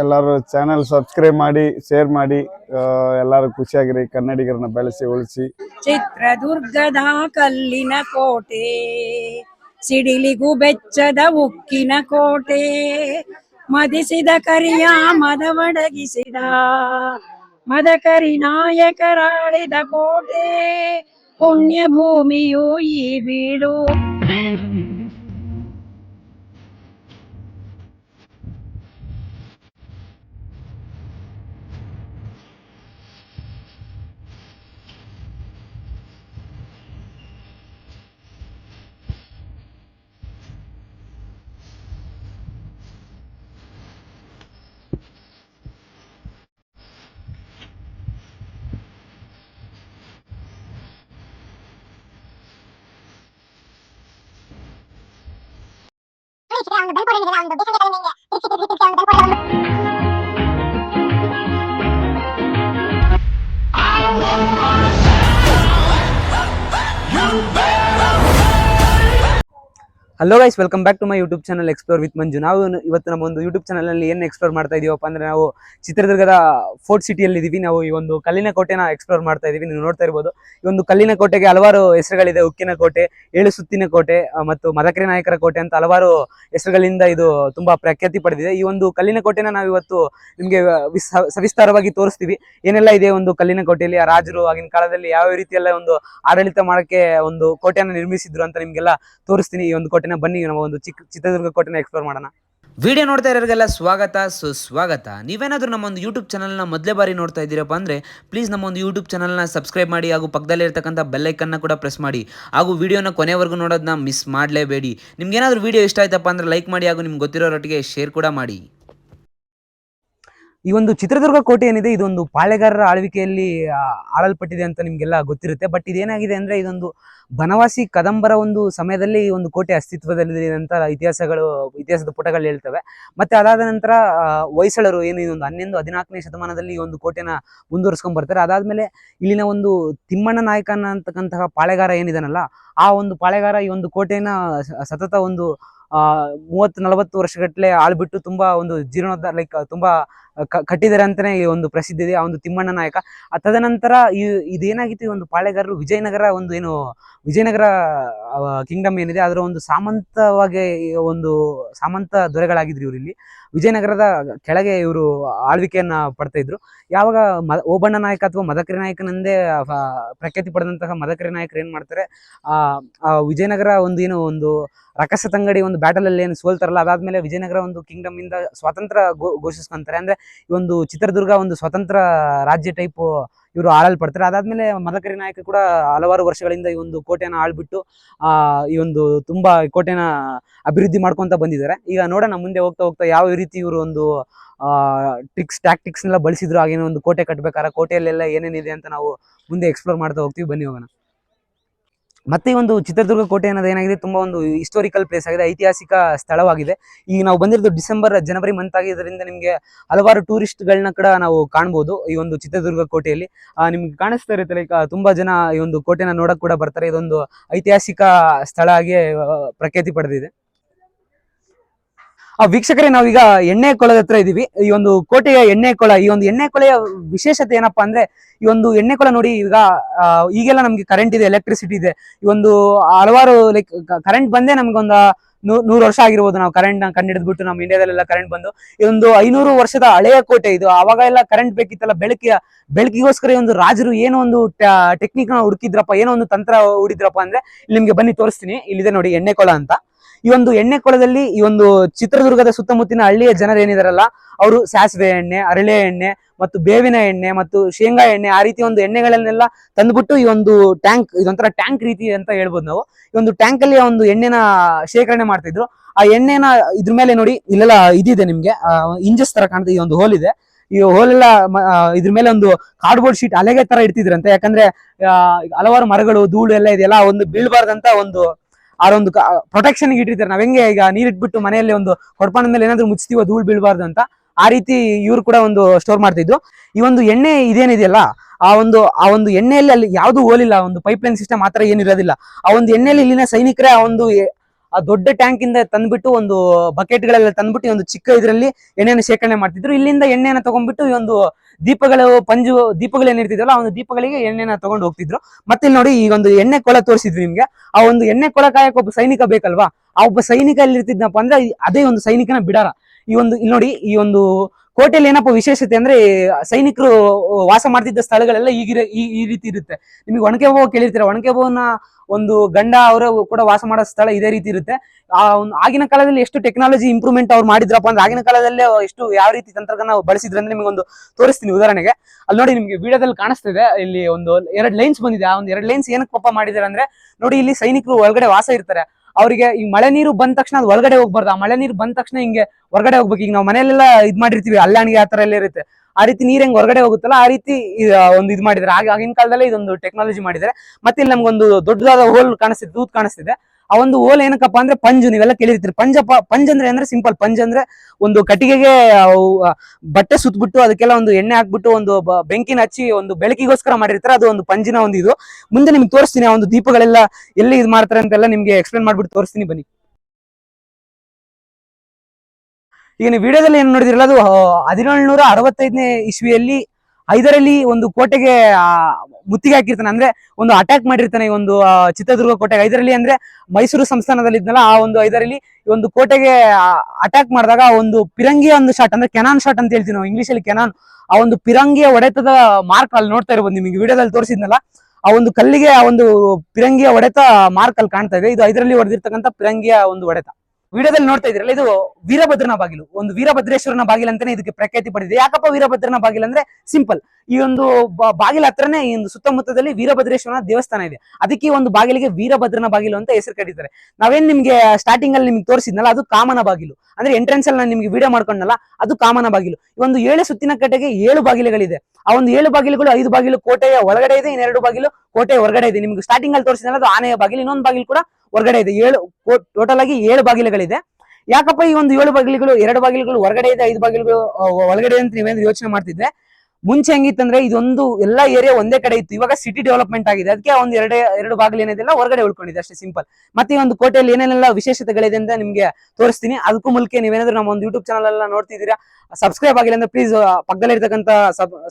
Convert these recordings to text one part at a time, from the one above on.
ಎಲ್ಲರೂ channel subscribe ಮಾಡಿ share ಮಾಡಿ ಎಲ್ಲರೂ ಖುಷಿಯಾಗಿರಿ, ಕನ್ನಡಿಗರನ್ನ ಬೆಳೆಸಿ, ಉಳಿಸಿ. ಚಿತ್ರದುರ್ಗದ ಕಲ್ಲಿನ ಕೋಟೆ, ಸಿಡಿಲಿಗೂ ಬೆಚ್ಚದ ಉಕ್ಕಿನ ಕೋಟೆ, ಮದಿಸಿದ ಕರಿಯ ಮದವಡಗಿಸಿದ ಮದಕರಿ ನಾಯಕರಾಳಿದ ಕೋಟೆ ಪುಣ್ಯ ಭೂಮಿಯು ಈ ಬೀಡು. அவங்க பில் அவங்க பேச வேண்டியது hello guys welcome back to my YouTube channel explore with Manju ನಾವು ಇವತ್ತು ನಮ್ಮ ಒಂದು ಯೂಟ್ಯೂಬ್ ಚಾನಲ್ ಅಲ್ಲಿ ಏನು ಎಕ್ಸ್ಪ್ಲೋರ್ ಮಾಡ್ತಾ ಇದೀವಪ್ಪ ಅಂದ್ರೆ ನಾವು ಚಿತ್ರದುರ್ಗದ ಫೋರ್ಟ್ ಸಿಟಿಯಲ್ಲಿ ಇದೀವಿ. ನಾವು ಈ ಒಂದು ಕಲ್ಲಿನ ಕೋಟೆನ ಎಕ್ಸ್ಪ್ಲೋರ್ ಮಾಡ್ತಾ ಇದೀವಿ. ನೀವು ನೋಡ್ತಾ ಇರ್ಬೋದು. ಈ ಒಂದು ಕಲ್ಲಿನ ಕೋಟೆಗೆ ಹಲವಾರು ಹೆಸರುಗಳಿದೆ. ಉಕ್ಕಿನ ಕೋಟೆ, ಏಳು ಸುತ್ತಿನ ಕೋಟೆ ಮತ್ತು ಮದಕರಿ ನಾಯಕರ ಕೋಟೆ ಅಂತ ಹಲವಾರು ಹೆಸರುಗಳಿಂದ ಇದು ತುಂಬಾ ಪ್ರಖ್ಯಾತಿ ಪಡೆದಿದೆ. ಈ ಒಂದು ಕಲ್ಲಿನ ಕೋಟೆನ ನಾವು ಇವತ್ತು ನಿಮಗೆ ವಿಸ್- ಸವಿಸ್ತಾರವಾಗಿ ತೋರಿಸ್ತೀವಿ. ಏನೆಲ್ಲ ಇದೆ ಒಂದು ಕಲ್ಲಿನ ಕೋಟೆಯಲ್ಲಿ? ಆ ರಾಜರು ಆಗಿನ ಕಾಲದಲ್ಲಿ ಯಾವ ರೀತಿಯೆಲ್ಲ ಒಂದು ಆಡಳಿತ ಮಾಡಕ್ಕೆ ಒಂದು ಕೋಟೆಯನ್ನು ನಿರ್ಮಿಸಿದ್ರು ಅಂತ ನಿಮ್ಗೆಲ್ಲ ತೋರಿಸ್ತೀನಿ. ಈ ಒಂದು ಕೋಟೆನ ಬನ್ನಿ ನಾವು ಒಂದು ಚಿಕ್ಕ ಚಿತ್ರದುರ್ಗ ಕೋಟೆನ ಎಕ್ಸ್ಪ್ಲೋರ್ ಮಾಡೋಣ. ವಿಡಿಯೋ ನೋಡ್ತಾ ಇರೋರಿಗೆಲ್ಲ ಸ್ವಾಗತ, ಸುಸ್ವಾಗತ. ನೀವೇನಾದರೂ ನಮ್ಮ ಒಂದು ಯೂಟ್ಯೂಬ್ ಚಾನಲ್ನ ಮೊದಲೇ ಬಾರಿ ನೋಡ್ತಾ ಇದ್ದೀರಪ್ಪ ಅಂದರೆ ಪ್ಲೀಸ್ ನಮ್ಮ ಒಂದು ಯೂಟ್ಯೂಬ್ ಚಾನಲ್ನ ಸಬ್ಸ್ಕ್ರೈಬ್ ಮಾಡಿ, ಹಾಗೂ ಪಕ್ಕದಲ್ಲೇ ಇರ್ತಕ್ಕಂಥ ಬೆಲ್ಲೈಕನ್ನ ಕೂಡ ಪ್ರೆಸ್ ಮಾಡಿ. ಹಾಗೂ ವಿಡಿಯೋನ ಕೊನೆವರೆಗೂ ನೋಡೋದನ್ನ ಮಿಸ್ ಮಾಡಲೇಬೇಡಿ. ನಿಮ್ಗೇನಾದರೂ ವಿಡಿಯೋ ಇಷ್ಟ ಆಯ್ತಪ್ಪ ಅಂದರೆ ಲೈಕ್ ಮಾಡಿ, ಹಾಗೂ ನಿಮ್ಗೆ ಗೊತ್ತಿರೋರೊಟ್ಟಿಗೆ ಶೇರ್ ಕೂಡ ಮಾಡಿ. ಈ ಒಂದು ಚಿತ್ರದುರ್ಗ ಕೋಟೆ ಏನಿದೆ, ಇದೊಂದು ಪಾಳೆಗಾರರ ಆಳ್ವಿಕೆಯಲ್ಲಿ ಆಳಲ್ಪಟ್ಟಿದೆ ಅಂತ ನಿಮ್ಗೆಲ್ಲ ಗೊತ್ತಿರುತ್ತೆ. ಬಟ್ ಇದೇನಾಗಿದೆ ಅಂದ್ರೆ, ಇದೊಂದು ಬನವಾಸಿ ಕದಂಬರ ಒಂದು ಸಮಯದಲ್ಲಿ ಈ ಒಂದು ಕೋಟೆ ಅಸ್ತಿತ್ವದಲ್ಲಿದೆ ಅಂತ ಇತಿಹಾಸಗಳು, ಇತಿಹಾಸದ ಪುಟಗಳು ಹೇಳ್ತವೆ. ಮತ್ತೆ ಅದಾದ ನಂತರ ಹೊಯ್ಸಳರು ಏನು, ಇದೊಂದು ಹನ್ನೊಂದು, ಹದಿನಾಲ್ಕನೇ ಶತಮಾನದಲ್ಲಿ ಈ ಒಂದು ಕೋಟೆನ ಮುಂದುವರ್ಸ್ಕೊಂಡ್ ಬರ್ತಾರೆ. ಅದಾದ್ಮೇಲೆ ಇಲ್ಲಿನ ಒಂದು ತಿಮ್ಮಣ್ಣ ನಾಯಕನ ಅಂತಕ್ಕಂತಹ ಪಾಳೆಗಾರ ಏನಿದಾನಲ್ಲ, ಆ ಒಂದು ಪಾಳೆಗಾರ ಈ ಒಂದು ಕೋಟೆನ ಸತತ ಒಂದು ಮೂವತ್ತು ನಲವತ್ತು ವರ್ಷಗಟ್ಟಲೆ ಆಳ್ಬಿಟ್ಟು ತುಂಬಾ ಒಂದು ಜೀರ್ಣೋದ್ಧಾರ ಲೈಕ್ ತುಂಬಾ ಕಟ್ಟಿದ್ದಾರೆ ಅಂತಾನೆ ಈ ಒಂದು ಪ್ರಸಿದ್ಧಿ ಇದೆ. ಆ ಒಂದು ತಿಮ್ಮಣ್ಣ ನಾಯಕ. ತದನಂತರ ಈ, ಇದೇನಾಗಿತ್ತು? ಈ ಒಂದು ಪಾಳೆಗಾರರು ವಿಜಯನಗರ ಒಂದು ಏನು, ವಿಜಯನಗರ ಕಿಂಗ್ಡಮ್ ಏನಿದೆ, ಅದರ ಒಂದು ಸಾಮಂತವಾಗಿ ಒಂದು ಸಾಮಂತ ದೊರೆಗಳಾಗಿದ್ರು ಇವರು ಇಲ್ಲಿ ವಿಜಯನಗರದ ಕೆಳಗೆ ಇವರು ಆಳ್ವಿಕೆಯನ್ನ ಪಡ್ತಾ ಇದ್ರು. ಯಾವಾಗ ಮ, ಓಬಣ್ಣ ನಾಯಕ ಅಥವಾ ಮದಕರಿ ನಾಯಕನಂದೇ ಪ್ರಖ್ಯಾತಿ ಪಡೆದಂತಹ ಮದಕರಿ ನಾಯಕರು ಏನ್ ಮಾಡ್ತಾರೆ, ಆ ವಿಜಯನಗರ ಒಂದು ಏನು, ಒಂದು ರಕಸ ತಂಗಡಿ ಒಂದು ಬ್ಯಾಟಲ್ ಅಲ್ಲಿ ಏನು ಸೋಲ್ತಾರಲ್ಲ, ಅದಾದ್ಮೇಲೆ ವಿಜಯನಗರ ಒಂದು ಕಿಂಗ್ಡಮ್ ಇಂದ ಸ್ವಾತಂತ್ರ್ಯ ಘೋಷಿಸ್ಕೊಂತಾರೆ. ಅಂದ್ರೆ ಈ ಒಂದು ಚಿತ್ರದುರ್ಗ ಒಂದು ಸ್ವತಂತ್ರ ರಾಜ್ಯ ಟೈಪ್ ಇವರು ಆಳಲ್ಪಡ್ತಾರೆ. ಅದಾದ್ಮೇಲೆ ಮದಕರಿ ನಾಯಕ ಕೂಡ ಹಲವಾರು ವರ್ಷಗಳಿಂದ ಈ ಒಂದು ಕೋಟೆನ ಆಳ್ಬಿಟ್ಟು, ಆ, ಈ ಒಂದು ತುಂಬಾ ಕೋಟೆನ ಅಭಿವೃದ್ಧಿ ಮಾಡ್ಕೊಂತ ಬಂದಿದ್ದಾರೆ. ಈಗ ನೋಡೋಣ ಮುಂದೆ ಹೋಗ್ತಾ ಹೋಗ್ತಾ ಯಾವ ರೀತಿ ಇವರು ಒಂದು, ಆ ಟ್ರಿಕ್ಸ್ ಟ್ಯಾಕ್ಟಿಕ್ಸ್ ಎಲ್ಲ ಬಳಸಿದ್ರು ಆಗಿನ ಒಂದು ಕೋಟೆ ಕಟ್ಬೇಕಾದ್ರೆ ಕೋಟೆಯಲ್ಲೆಲ್ಲ ಏನೇನಿದೆ ಅಂತ ನಾವು ಮುಂದೆ ಎಕ್ಸ್ಪ್ಲೋರ್ ಮಾಡ್ತಾ ಹೋಗ್ತೀವಿ. ಬನ್ನಿ ಹೋಗೋಣ. ಮತ್ತೆ ಒಂದು ಚಿತ್ರದುರ್ಗ ಕೋಟೆ ಅನ್ನೋದು ಏನಾಗಿದೆ, ತುಂಬಾ ಒಂದು ಹಿಸ್ಟೋರಿಕಲ್ ಪ್ಲೇಸ್ ಆಗಿದೆ, ಐತಿಹಾಸಿಕ ಸ್ಥಳವಾಗಿದೆ. ಈಗ ನಾವು ಬಂದಿರೋದು ಡಿಸೆಂಬರ್, ಜನವರಿ ಮಂತ್ ಆಗಿದ್ದರಿಂದ ನಿಮಗೆ ಹಲವಾರು ಟೂರಿಸ್ಟ್ಗಳನ್ನ ಕೂಡ ನಾವು ಕಾಣಬಹುದು ಈ ಒಂದು ಚಿತ್ರದುರ್ಗ ಕೋಟೆಯಲ್ಲಿ. ನಿಮ್ಗೆ ಕಾಣಿಸ್ತಾ ಇರುತ್ತೆ ಲೈಕ್ ತುಂಬಾ ಜನ ಈ ಒಂದು ಕೋಟೆನ ನೋಡಕ್ ಕೂಡ ಬರ್ತಾರೆ. ಇದೊಂದು ಐತಿಹಾಸಿಕ ಸ್ಥಳ ಆಗಿ ಪ್ರಖ್ಯಾತಿ ಪಡೆದಿದೆ. ಆ, ವೀಕ್ಷಕರೇ, ನಾವೀಗ ಎಣ್ಣೆ ಕೊಳದ ಹತ್ರ ಇದೀವಿ. ಈ ಒಂದು ಕೋಟೆಯ ಎಣ್ಣೆ ಕೊಳ, ಈ ಒಂದು ಎಣ್ಣೆ ಕೊಳೆಯ ವಿಶೇಷತೆ ಏನಪ್ಪಾ ಅಂದ್ರೆ, ಈ ಒಂದು ಎಣ್ಣೆ ಕೊಳ ನೋಡಿ ಈಗ ಈಗೆಲ್ಲ ನಮ್ಗೆ ಕರೆಂಟ್ ಇದೆ ಎಲೆಕ್ಟ್ರಿಸಿಟಿ ಇದೆ. ಈ ಒಂದು ಹಲವಾರು ಲೈಕ್ ಕರೆಂಟ್ ಬಂದೇ ನಮ್ಗೊಂದು ನೂರ್ ನೂರು ವರ್ಷ ಆಗಿರ್ಬೋದು ನಾವು ಕರೆಂಟ್ನ ಕಂಡಿಡಿದ್ಬಿಟ್ಟು ನಮ್ಮ ಇಂಡಿಯಾದಲ್ಲೆಲ್ಲ ಕರೆಂಟ್ ಬಂದು. ಒಂದು ಐನೂರು ವರ್ಷದ ಹಳೆಯ ಕೋಟೆ ಇದು ಅವಾಗ ಎಲ್ಲ ಕರೆಂಟ್ ಬೇಕಿತ್ತಲ್ಲ, ಬೆಳಕಿಯ, ಬೆಳಕಿಗೋಸ್ಕರ ಈ ಒಂದು ರಾಜರು ಏನೋ ಒಂದು ಟೆಕ್ನಿಕ್ನ ಹುಡುಕಿದ್ರಪ್ಪ, ಏನೋ ಒಂದು ತಂತ್ರ ಹುಡಿದ್ರಪ್ಪ ಅಂದ್ರೆ, ಇಲ್ಲಿ ನಿಮ್ಗೆ ಬನ್ನಿ ತೋರಿಸ್ತೀನಿ. ಇಲ್ಲಿದೆ ನೋಡಿ ಎಣ್ಣೆ ಕೊಳ ಅಂತ. ಈ ಒಂದು ಎಣ್ಣೆ ಕೊಳದಲ್ಲಿ ಈ ಒಂದು ಚಿತ್ರದುರ್ಗದ ಸುತ್ತಮುತ್ತಿನ ಹಳ್ಳಿಯ ಜನರು ಏನಿದಾರಲ್ಲ ಅವರು ಸಾಸಿವೆ ಎಣ್ಣೆ ಅರಳೆ ಎಣ್ಣೆ ಮತ್ತು ಬೇವಿನ ಎಣ್ಣೆ ಮತ್ತು ಶೇಂಗಾ ಎಣ್ಣೆ ಆ ರೀತಿ ಒಂದು ಎಣ್ಣೆಗಳನ್ನೆಲ್ಲ ತಂದ್ಬಿಟ್ಟು ಈ ಒಂದು ಟ್ಯಾಂಕ್ ಇದೊಂಥರ ಟ್ಯಾಂಕ್ ರೀತಿ ಅಂತ ಹೇಳ್ಬೋದು ನಾವು. ಈ ಒಂದು ಟ್ಯಾಂಕ್ ಅಲ್ಲಿ ಒಂದು ಎಣ್ಣೆನ ಶೇಖರಣೆ ಮಾಡ್ತಿದ್ರು. ಆ ಎಣ್ಣೆನ ಇದ್ರ ಮೇಲೆ ನೋಡಿ ಇಲ್ಲೆಲ್ಲ ಇದಿದೆ ನಿಮ್ಗೆ ಇಂಜಸ್ ತರ ಕಾಣ್ತದೆ ಈ ಒಂದು ಹೋಲ್ ಇದೆ ಈ ಹೋಲೆಲ್ಲ ಎಲ್ಲ ಆ, ಇದ್ರ ಮೇಲೆ ಒಂದು ಕಾರ್ಡ್ಬೋರ್ಡ್ ಶೀಟ್ ಅಲೆಗೆ ತರ ಇಡ್ತಿದ್ರಂತೆ. ಯಾಕಂದ್ರೆ ಹಲವಾರು ಮರಗಳು ಧೂಳು ಎಲ್ಲ ಇದೆಯಲ್ಲ ಒಂದು ಬೀಳ್ಬಾರ್ದಂತ ಒಂದು ಆ ಒಂದು ಪ್ರೊಟೆಕ್ಷನ್ ಇಟ್ಟಿರ್ತಾರೆ. ನಾವ್ ಹೆಂಗೆ ಈಗ ನೀರಿಟ್ಬಿಟ್ಟು ಮನೆಯಲ್ಲಿ ಒಂದು ಹೊಡ್ಪಾನ ಮೇಲೆ ಏನಾದ್ರು ಮುಚ್ತೀವೋ ಧೂಳ್ ಬೀಳಬಾರ್ದು ಅಂತ, ಆ ರೀತಿ ಇವ್ರು ಕೂಡ ಒಂದು ಸ್ಟೋರ್ ಮಾಡ್ತಿದ್ರು. ಈ ಒಂದು ಎಣ್ಣೆ ಇದೇನಿದೆಯಲ್ಲ, ಆ ಒಂದು ಆ ಒಂದು ಎಣ್ಣೆಯಲ್ಲಿ ಅಲ್ಲಿ ಯಾವುದು ಹೋಲಿಲ್ಲ. ಒಂದು ಪೈಪ್ ಲೈನ್ ಸಿಸ್ಟಮ್ ಆತರ ಏನಿರೋದಿಲ್ಲ. ಆ ಒಂದು ಎಣ್ಣೆಯಲ್ಲಿ ಇಲ್ಲಿನ ಸೈನಿಕರೇ ಆ ಒಂದು ಆ ದೊಡ್ಡ ಟ್ಯಾಂಕ್ ಇಂದ ತಂದ್ಬಿಟ್ಟು ಒಂದು ಬಕೆಟ್ ಗಳೆಲ್ಲ ತಂದ್ಬಿಟ್ಟು ಒಂದು ಚಿಕ್ಕ ಇದರಲ್ಲಿ ಎಣ್ಣೆಯನ್ನು ಶೇಖರಣೆ ಮಾಡ್ತಿದ್ರು. ಇಲ್ಲಿಂದ ಎಣ್ಣೆನ ತಗೊಂಡ್ಬಿಟ್ಟು ಈ ಒಂದು ದೀಪಗಳು, ಪಂಜು, ದೀಪಗಳು ಏನಿರ್ತಿದ್ವಲ್ಲ ಆ ಒಂದು ದೀಪಗಳಿಗೆ ಎಣ್ಣೆನ ತಗೊಂಡು ಹೋಗ್ತಿದ್ರು. ಮತ್ತೆ ಇಲ್ಲಿ ನೋಡಿ ಈ ಒಂದು ಎಣ್ಣೆ ಕೊಳ ತೋರಿಸಿದ್ವಿ ನಿಮ್ಗೆ. ಆ ಒಂದು ಎಣ್ಣೆ ಕೊಳ ಕಾಯಕ್ಕೆ ಒಬ್ಬ ಸೈನಿಕ ಬೇಕಲ್ವಾ? ಆ ಒಬ್ಬ ಸೈನಿಕ ಎಲ್ಲಿ ಇರ್ತಿದ್ನಪ್ಪ ಅಂದ್ರೆ ಅದೇ ಒಂದು ಸೈನಿಕನ ಬಿಡಾರ. ಈ ಒಂದು ಇಲ್ಲಿ ನೋಡಿ ಈ ಒಂದು ಕೋಟೆಯಲ್ಲಿ ಏನಪ್ಪ ವಿಶೇಷತೆ ಅಂದ್ರೆ, ಸೈನಿಕರು ವಾಸ ಮಾಡ್ತಿದ್ದ ಸ್ಥಳಗಳೆಲ್ಲ ಈಗಿರ, ಈ ರೀತಿ ಇರುತ್ತೆ. ನಿಮಗೆ ಒಣಕೆ ಹೋಗೋ ಕೇಳಿರ್ತೀರ? ಒಣಕೆ ಹೋಗೋನ ಒಂದು ಗಂಡ ಅವರು ಕೂಡ ವಾಸ ಮಾಡೋ ಸ್ಥಳ ಇದೇ ರೀತಿ ಇರುತ್ತೆ. ಆ ಒಂದು, ಆಗಿನ ಕಾಲದಲ್ಲಿ ಎಷ್ಟು ಟೆಕ್ನಾಲಜಿ ಇಂಪ್ರೂವ್ಮೆಂಟ್ ಅವ್ರು ಮಾಡಿದ್ರಪ್ಪ ಅಂದ್ರೆ, ಆಗಿನ ಕಾಲದಲ್ಲೇ ಎಷ್ಟು ಯಾವ ರೀತಿ ತಂತ್ರಜ್ಞಾನ ಬಳಸಿದ್ರು ಅಂದ್ರೆ ನಿಮಗೆ ಒಂದು ತೋರಿಸ್ತೀನಿ ಉದಾಹರಣೆಗೆ. ಅಲ್ಲಿ ನೋಡಿ ನಿಮಗೆ ವಿಡಿಯೋದಲ್ಲಿ ಕಾಣಿಸ್ತಿದೆ, ಇಲ್ಲಿ ಒಂದು ಎರಡು ಲೈನ್ಸ್ ಬಂದಿದೆ. ಆ ಒಂದು ಎರಡು ಲೈನ್ಸ್ ಏನಕ್ಕೆ ಪಾಪ ಮಾಡಿದ್ದಾರೆ ಅಂದ್ರೆ, ನೋಡಿ ಇಲ್ಲಿ ಸೈನಿಕರು ಒಳಗಡೆ ವಾಸ ಇರ್ತಾರೆ. ಅವರಿಗೆ ಈ ಮಳೆ ನೀರು ಬಂದ ತಕ್ಷಣ ಅದು ಒಳಗಡೆ ಹೋಗ್ಬಾರ್ದು. ಆ ಮಳೆ ನೀರು ಬಂದ ತಕ್ಷಣ ಹಿಂಗೆ ಹೊರಗಡೆ ಹೋಗ್ಬೇಕು. ಈಗ ನಾವು ಮನೆಯಲ್ಲೆಲ್ಲ ಇದ್ ಮಾಡಿರ್ತೀವಿ. ಅಲ್ಲಾಣಿಗೆ ಆ ತರ ಎಲ್ಲ ಇರುತ್ತೆ. ಆ ರೀತಿ ನೀರ್ ಹೆಂಗ್ ಹೊರಗಡೆ ಹೋಗುತ್ತಲ್ಲ, ಆ ರೀತಿ ಒಂದು ಇದು ಮಾಡಿದ್ದಾರೆ. ಆಗ ಆಗಿನ ಕಾಲದಲ್ಲೇ ಇದೊಂದು ಟೆಕ್ನಾಲಜಿ ಮಾಡಿದ್ದಾರೆ. ಮತ್ತೆ ಇಲ್ಲಿ ನಮ್ಗೊಂದು ದೊಡ್ಡದಾದ ಹೋಲ್ ಕಾಣಿಸ್ತಿದೆ, ದೂತ್ ಕಾಣಿಸ್ತಿದೆ. ಆ ಒಂದು ಓಲ್ ಏನಕ್ಕಪ್ಪ ಅಂದ್ರೆ ಪಂಜು, ನೀವೆಲ್ಲ ಕೇಳಿರ್ತೀರಿ. ಪಂಜ ಪಂಜ್ ಅಂದ್ರೆ ಅಂದ್ರೆ ಸಿಂಪಲ್, ಪಂಜ್ ಅಂದ್ರೆ ಒಂದು ಕಟ್ಟಿಗೆಗೆ ಬಟ್ಟೆ ಸುತ್ತಬಿಟ್ಟು ಅದಕ್ಕೆಲ್ಲ ಒಂದು ಎಣ್ಣೆ ಹಾಕ್ಬಿಟ್ಟು ಒಂದು ಬೆಂಕಿನ ಹಚ್ಚಿ ಒಂದು ಬೆಳಕಿಗೋಸ್ಕರ ಮಾಡಿರ್ತಾರೆ. ಅದು ಒಂದು ಪಂಜಿನ ಒಂದು ಇದು. ಮುಂದೆ ನಿಮ್ಗೆ ತೋರಿಸ್ತೀನಿ ಆ ಒಂದು ದೀಪಗಳೆಲ್ಲ ಎಲ್ಲಿ ಇದು ಮಾಡ್ತಾರೆ ಅಂತೆಲ್ಲ ನಿಮ್ಗೆ ಎಕ್ಸ್ಪ್ಲೇನ್ ಮಾಡ್ಬಿಟ್ಟು ತೋರಿಸ್ತೀನಿ ಬನ್ನಿ. ಈಗ ನೀವು ವಿಡಿಯೋದಲ್ಲಿ ಏನ್ ನೋಡಿದಿರಲ್ಲ ಅದು ಹದಿನೇಳು ನೂರ ಅರವತ್ತೈದನೇ ಇಸ್ವಿಯಲ್ಲಿ ಐದರಲ್ಲಿ ಒಂದು ಕೋಟೆಗೆ ಮುತ್ತಿಗೆ ಹಾಕಿರ್ತಾನೆ. ಅಂದ್ರೆ ಒಂದು ಅಟ್ಯಾಕ್ ಮಾಡಿರ್ತಾನೆ ಈ ಒಂದು ಚಿತ್ರದುರ್ಗ ಕೋಟೆಗೆ. ಐದರಲ್ಲಿ ಅಂದ್ರೆ ಮೈಸೂರು ಸಂಸ್ಥಾನದಲ್ಲಿ ಇದ್ನಲ್ಲ, ಆ ಒಂದು ಐದರಲ್ಲಿ ಈ ಒಂದು ಕೋಟೆಗೆ ಅಟ್ಯಾಕ್ ಮಾಡಿದಾಗ ಒಂದು ಪಿರಂಗಿಯ ಒಂದು ಶಾಟ್ ಅಂದ್ರೆ ಕೆನಾನ್ ಶಾಟ್ ಅಂತ ಹೇಳ್ತೀವಿ ನಾವು ಇಂಗ್ಲಿಷ್ ಅಲ್ಲಿ ಕೆನಾನ್ ಆ ಒಂದು ಪಿರಂಗಿಯ ಒಡೆತದ ಮಾರ್ಕ್ ಅಲ್ಲಿ ನೋಡ್ತಾ ಇರ್ಬೋದು ನಿಮಗೆ, ವಿಡಿಯೋದಲ್ಲಿ ತೋರಿಸಿದ್ನಲ್ಲ. ಆ ಒಂದು ಕಲ್ಲಿಗೆ ಆ ಒಂದು ಪಿರಂಗಿಯ ಒಡೆತ ಮಾರ್ಕ್ ಅಲ್ಲಿ ಕಾಣ್ತಾ ಇದೆ. ಇದು ಐದರಲ್ಲಿ ಹೊಡೆದಿರ್ತಕ್ಕಂಥ ಪಿರಂಗಿಯ ಒಂದು ಹೊಡೆತ. ವಿಡಿಯೋದಲ್ಲಿ ನೋಡ್ತಾ ಇದ್ರಲ್ಲ ಇದು ವೀರಭದ್ರನ ಬಾಗಿಲು. ಒಂದು ವೀರಭದ್ರೇಶ್ವರನ ಬಾಗಿಲು ಅಂತಾನೆ ಇದಕ್ಕೆ ಪ್ರಖ್ಯಾತಿ ಪಡೆದಿದೆ. ಯಾಕಪ್ಪ ವೀರಭದ್ರನ ಬಾಗಿಲು ಅಂದ್ರೆ ಸಿಂಪಲ್. ಈ ಒಂದು ಬಾಗಿಲ ಹತ್ರನೇ ಈ ಒಂದು ಸುತ್ತಮುತ್ತದಲ್ಲಿ ವೀರಭದ್ರೇಶ್ವರನ ದೇವಸ್ಥಾನ ಇದೆ. ಅದಕ್ಕೆ ಈ ಒಂದು ಬಾಗಿಲಿಗೆ ವೀರಭದ್ರನ ಬಾಗಿಲು ಅಂತ ಹೆಸರು ಕಟ್ಟಿದ್ದಾರೆ. ನಾವೇನ್ ನಿಮ್ಗೆ ಸ್ಟಾರ್ಟಿಂಗ್ ಅಲ್ಲಿ ನಿಮ್ಗೆ ತೋರಿಸಿದ್ನಲ್ಲ, ಅದು ಕಾಮನ ಬಾಗಿಲು. ಅಂದ್ರೆ ಎಂಟ್ರೆನ್ಸ್ ಅಲ್ಲಿ ನಾನು ನಿಮ್ಗೆ ವಿಡಿಯೋ ಮಾಡ್ಕೊಂಡಲ್ಲ ಅದು ಕಾಮನ ಬಾಗಿಲು. ಈ ಒಂದು ಏಳು ಸುತ್ತಿನ ಕಟ್ಟೆಗೆ ಏಳು ಬಾಗಿಲುಗಳಿದೆ. ಆ ಒಂದು ಏಳು ಬಾಗಿಲುಗಳು ಐದು ಬಾಗಿಲು ಕೋಟೆಯ ಒಳಗಡೆ ಇದೆ, ಇನ್ನೆರಡು ಬಾಗಿಲು ಕೋಟೆಯ ಹೊರಗಡೆ ಇದೆ. ನಿಮ್ಗೆ ಸ್ಟಾರ್ಟಿಂಗ್ ಅಲ್ಲಿ ತೋರಿಸಿದ್ನಲ್ಲ, ಅದು ಆನೆಯ ಬಾಗಿಲು. ಇನ್ನೊಂದು ಬಾಗಿಲು ಕೂಡ ಹೊರಗಡೆ ಇದೆ. ಏಳು ಟೋಟಲ್ ಆಗಿ ಏಳು ಬಾಗಿಲುಗಳಿದೆ. ಯಾಕಪ್ಪ ಈ ಒಂದು ಏಳು ಬಾಗಿಲುಗಳು ಎರಡು ಬಾಗಿಲುಗಳು, ಹೊರಗಡೆ ಇದೆ, ಐದು ಬಾಗಿಲುಗಳು ಒಳಗಡೆ ಅಂತ ನೀವೇನು ಯೋಚನೆ ಮಾಡ್ತಿದ್ರೆ ಮುಂಚೆ ಹೆಂಗಿತ್ತಂದ್ರೆ ಇದೊಂದು ಎಲ್ಲಾ ಏರಿಯಾ ಒಂದೇ ಕಡೆ ಇತ್ತು. ಇವಾಗ ಸಿಟಿ ಡೆವಲಪ್ಮೆಂಟ್ ಆಗಿದೆ. ಅದಕ್ಕೆ ಒಂದು ಎರಡು ಎರಡು ಬಾಗಿಲು ಏನಿದೆಲ್ಲ ಹೊರಗಡೆ ಉಳ್ಕೊಂಡಿದೆ ಅಷ್ಟೇ ಸಿಂಪಲ್ ಮತ್ತೆ ಈ ಒಂದು ಕೋಟೆಯಲ್ಲಿ ಏನೇನೆಲ್ಲ ವಿಶೇಷತೆಗಳಿದೆ ಅಂತ ನಿಮ್ಗೆ ತೋರಿಸ್ತೀನಿ. ಅದಕ್ಕೂ ಮುಲ್ಕೆ ನೀವೇನಾದ್ರೂ ನಮ್ಮ ಒಂದು ಯೂಟ್ಯೂಬ್ ಚಾನಲ್ ಎಲ್ಲ ನೋಡ್ತಿದ್ದೀರಾ ಸಬ್ಸ್ಕ್ರೈಬ್ ಆಗಿಲ್ಲ ಅಂದ್ರೆ ಪ್ಲೀಸ್ ಪಕ್ಕದಲ್ಲಿ ಇರ್ತಕ್ಕಂಥ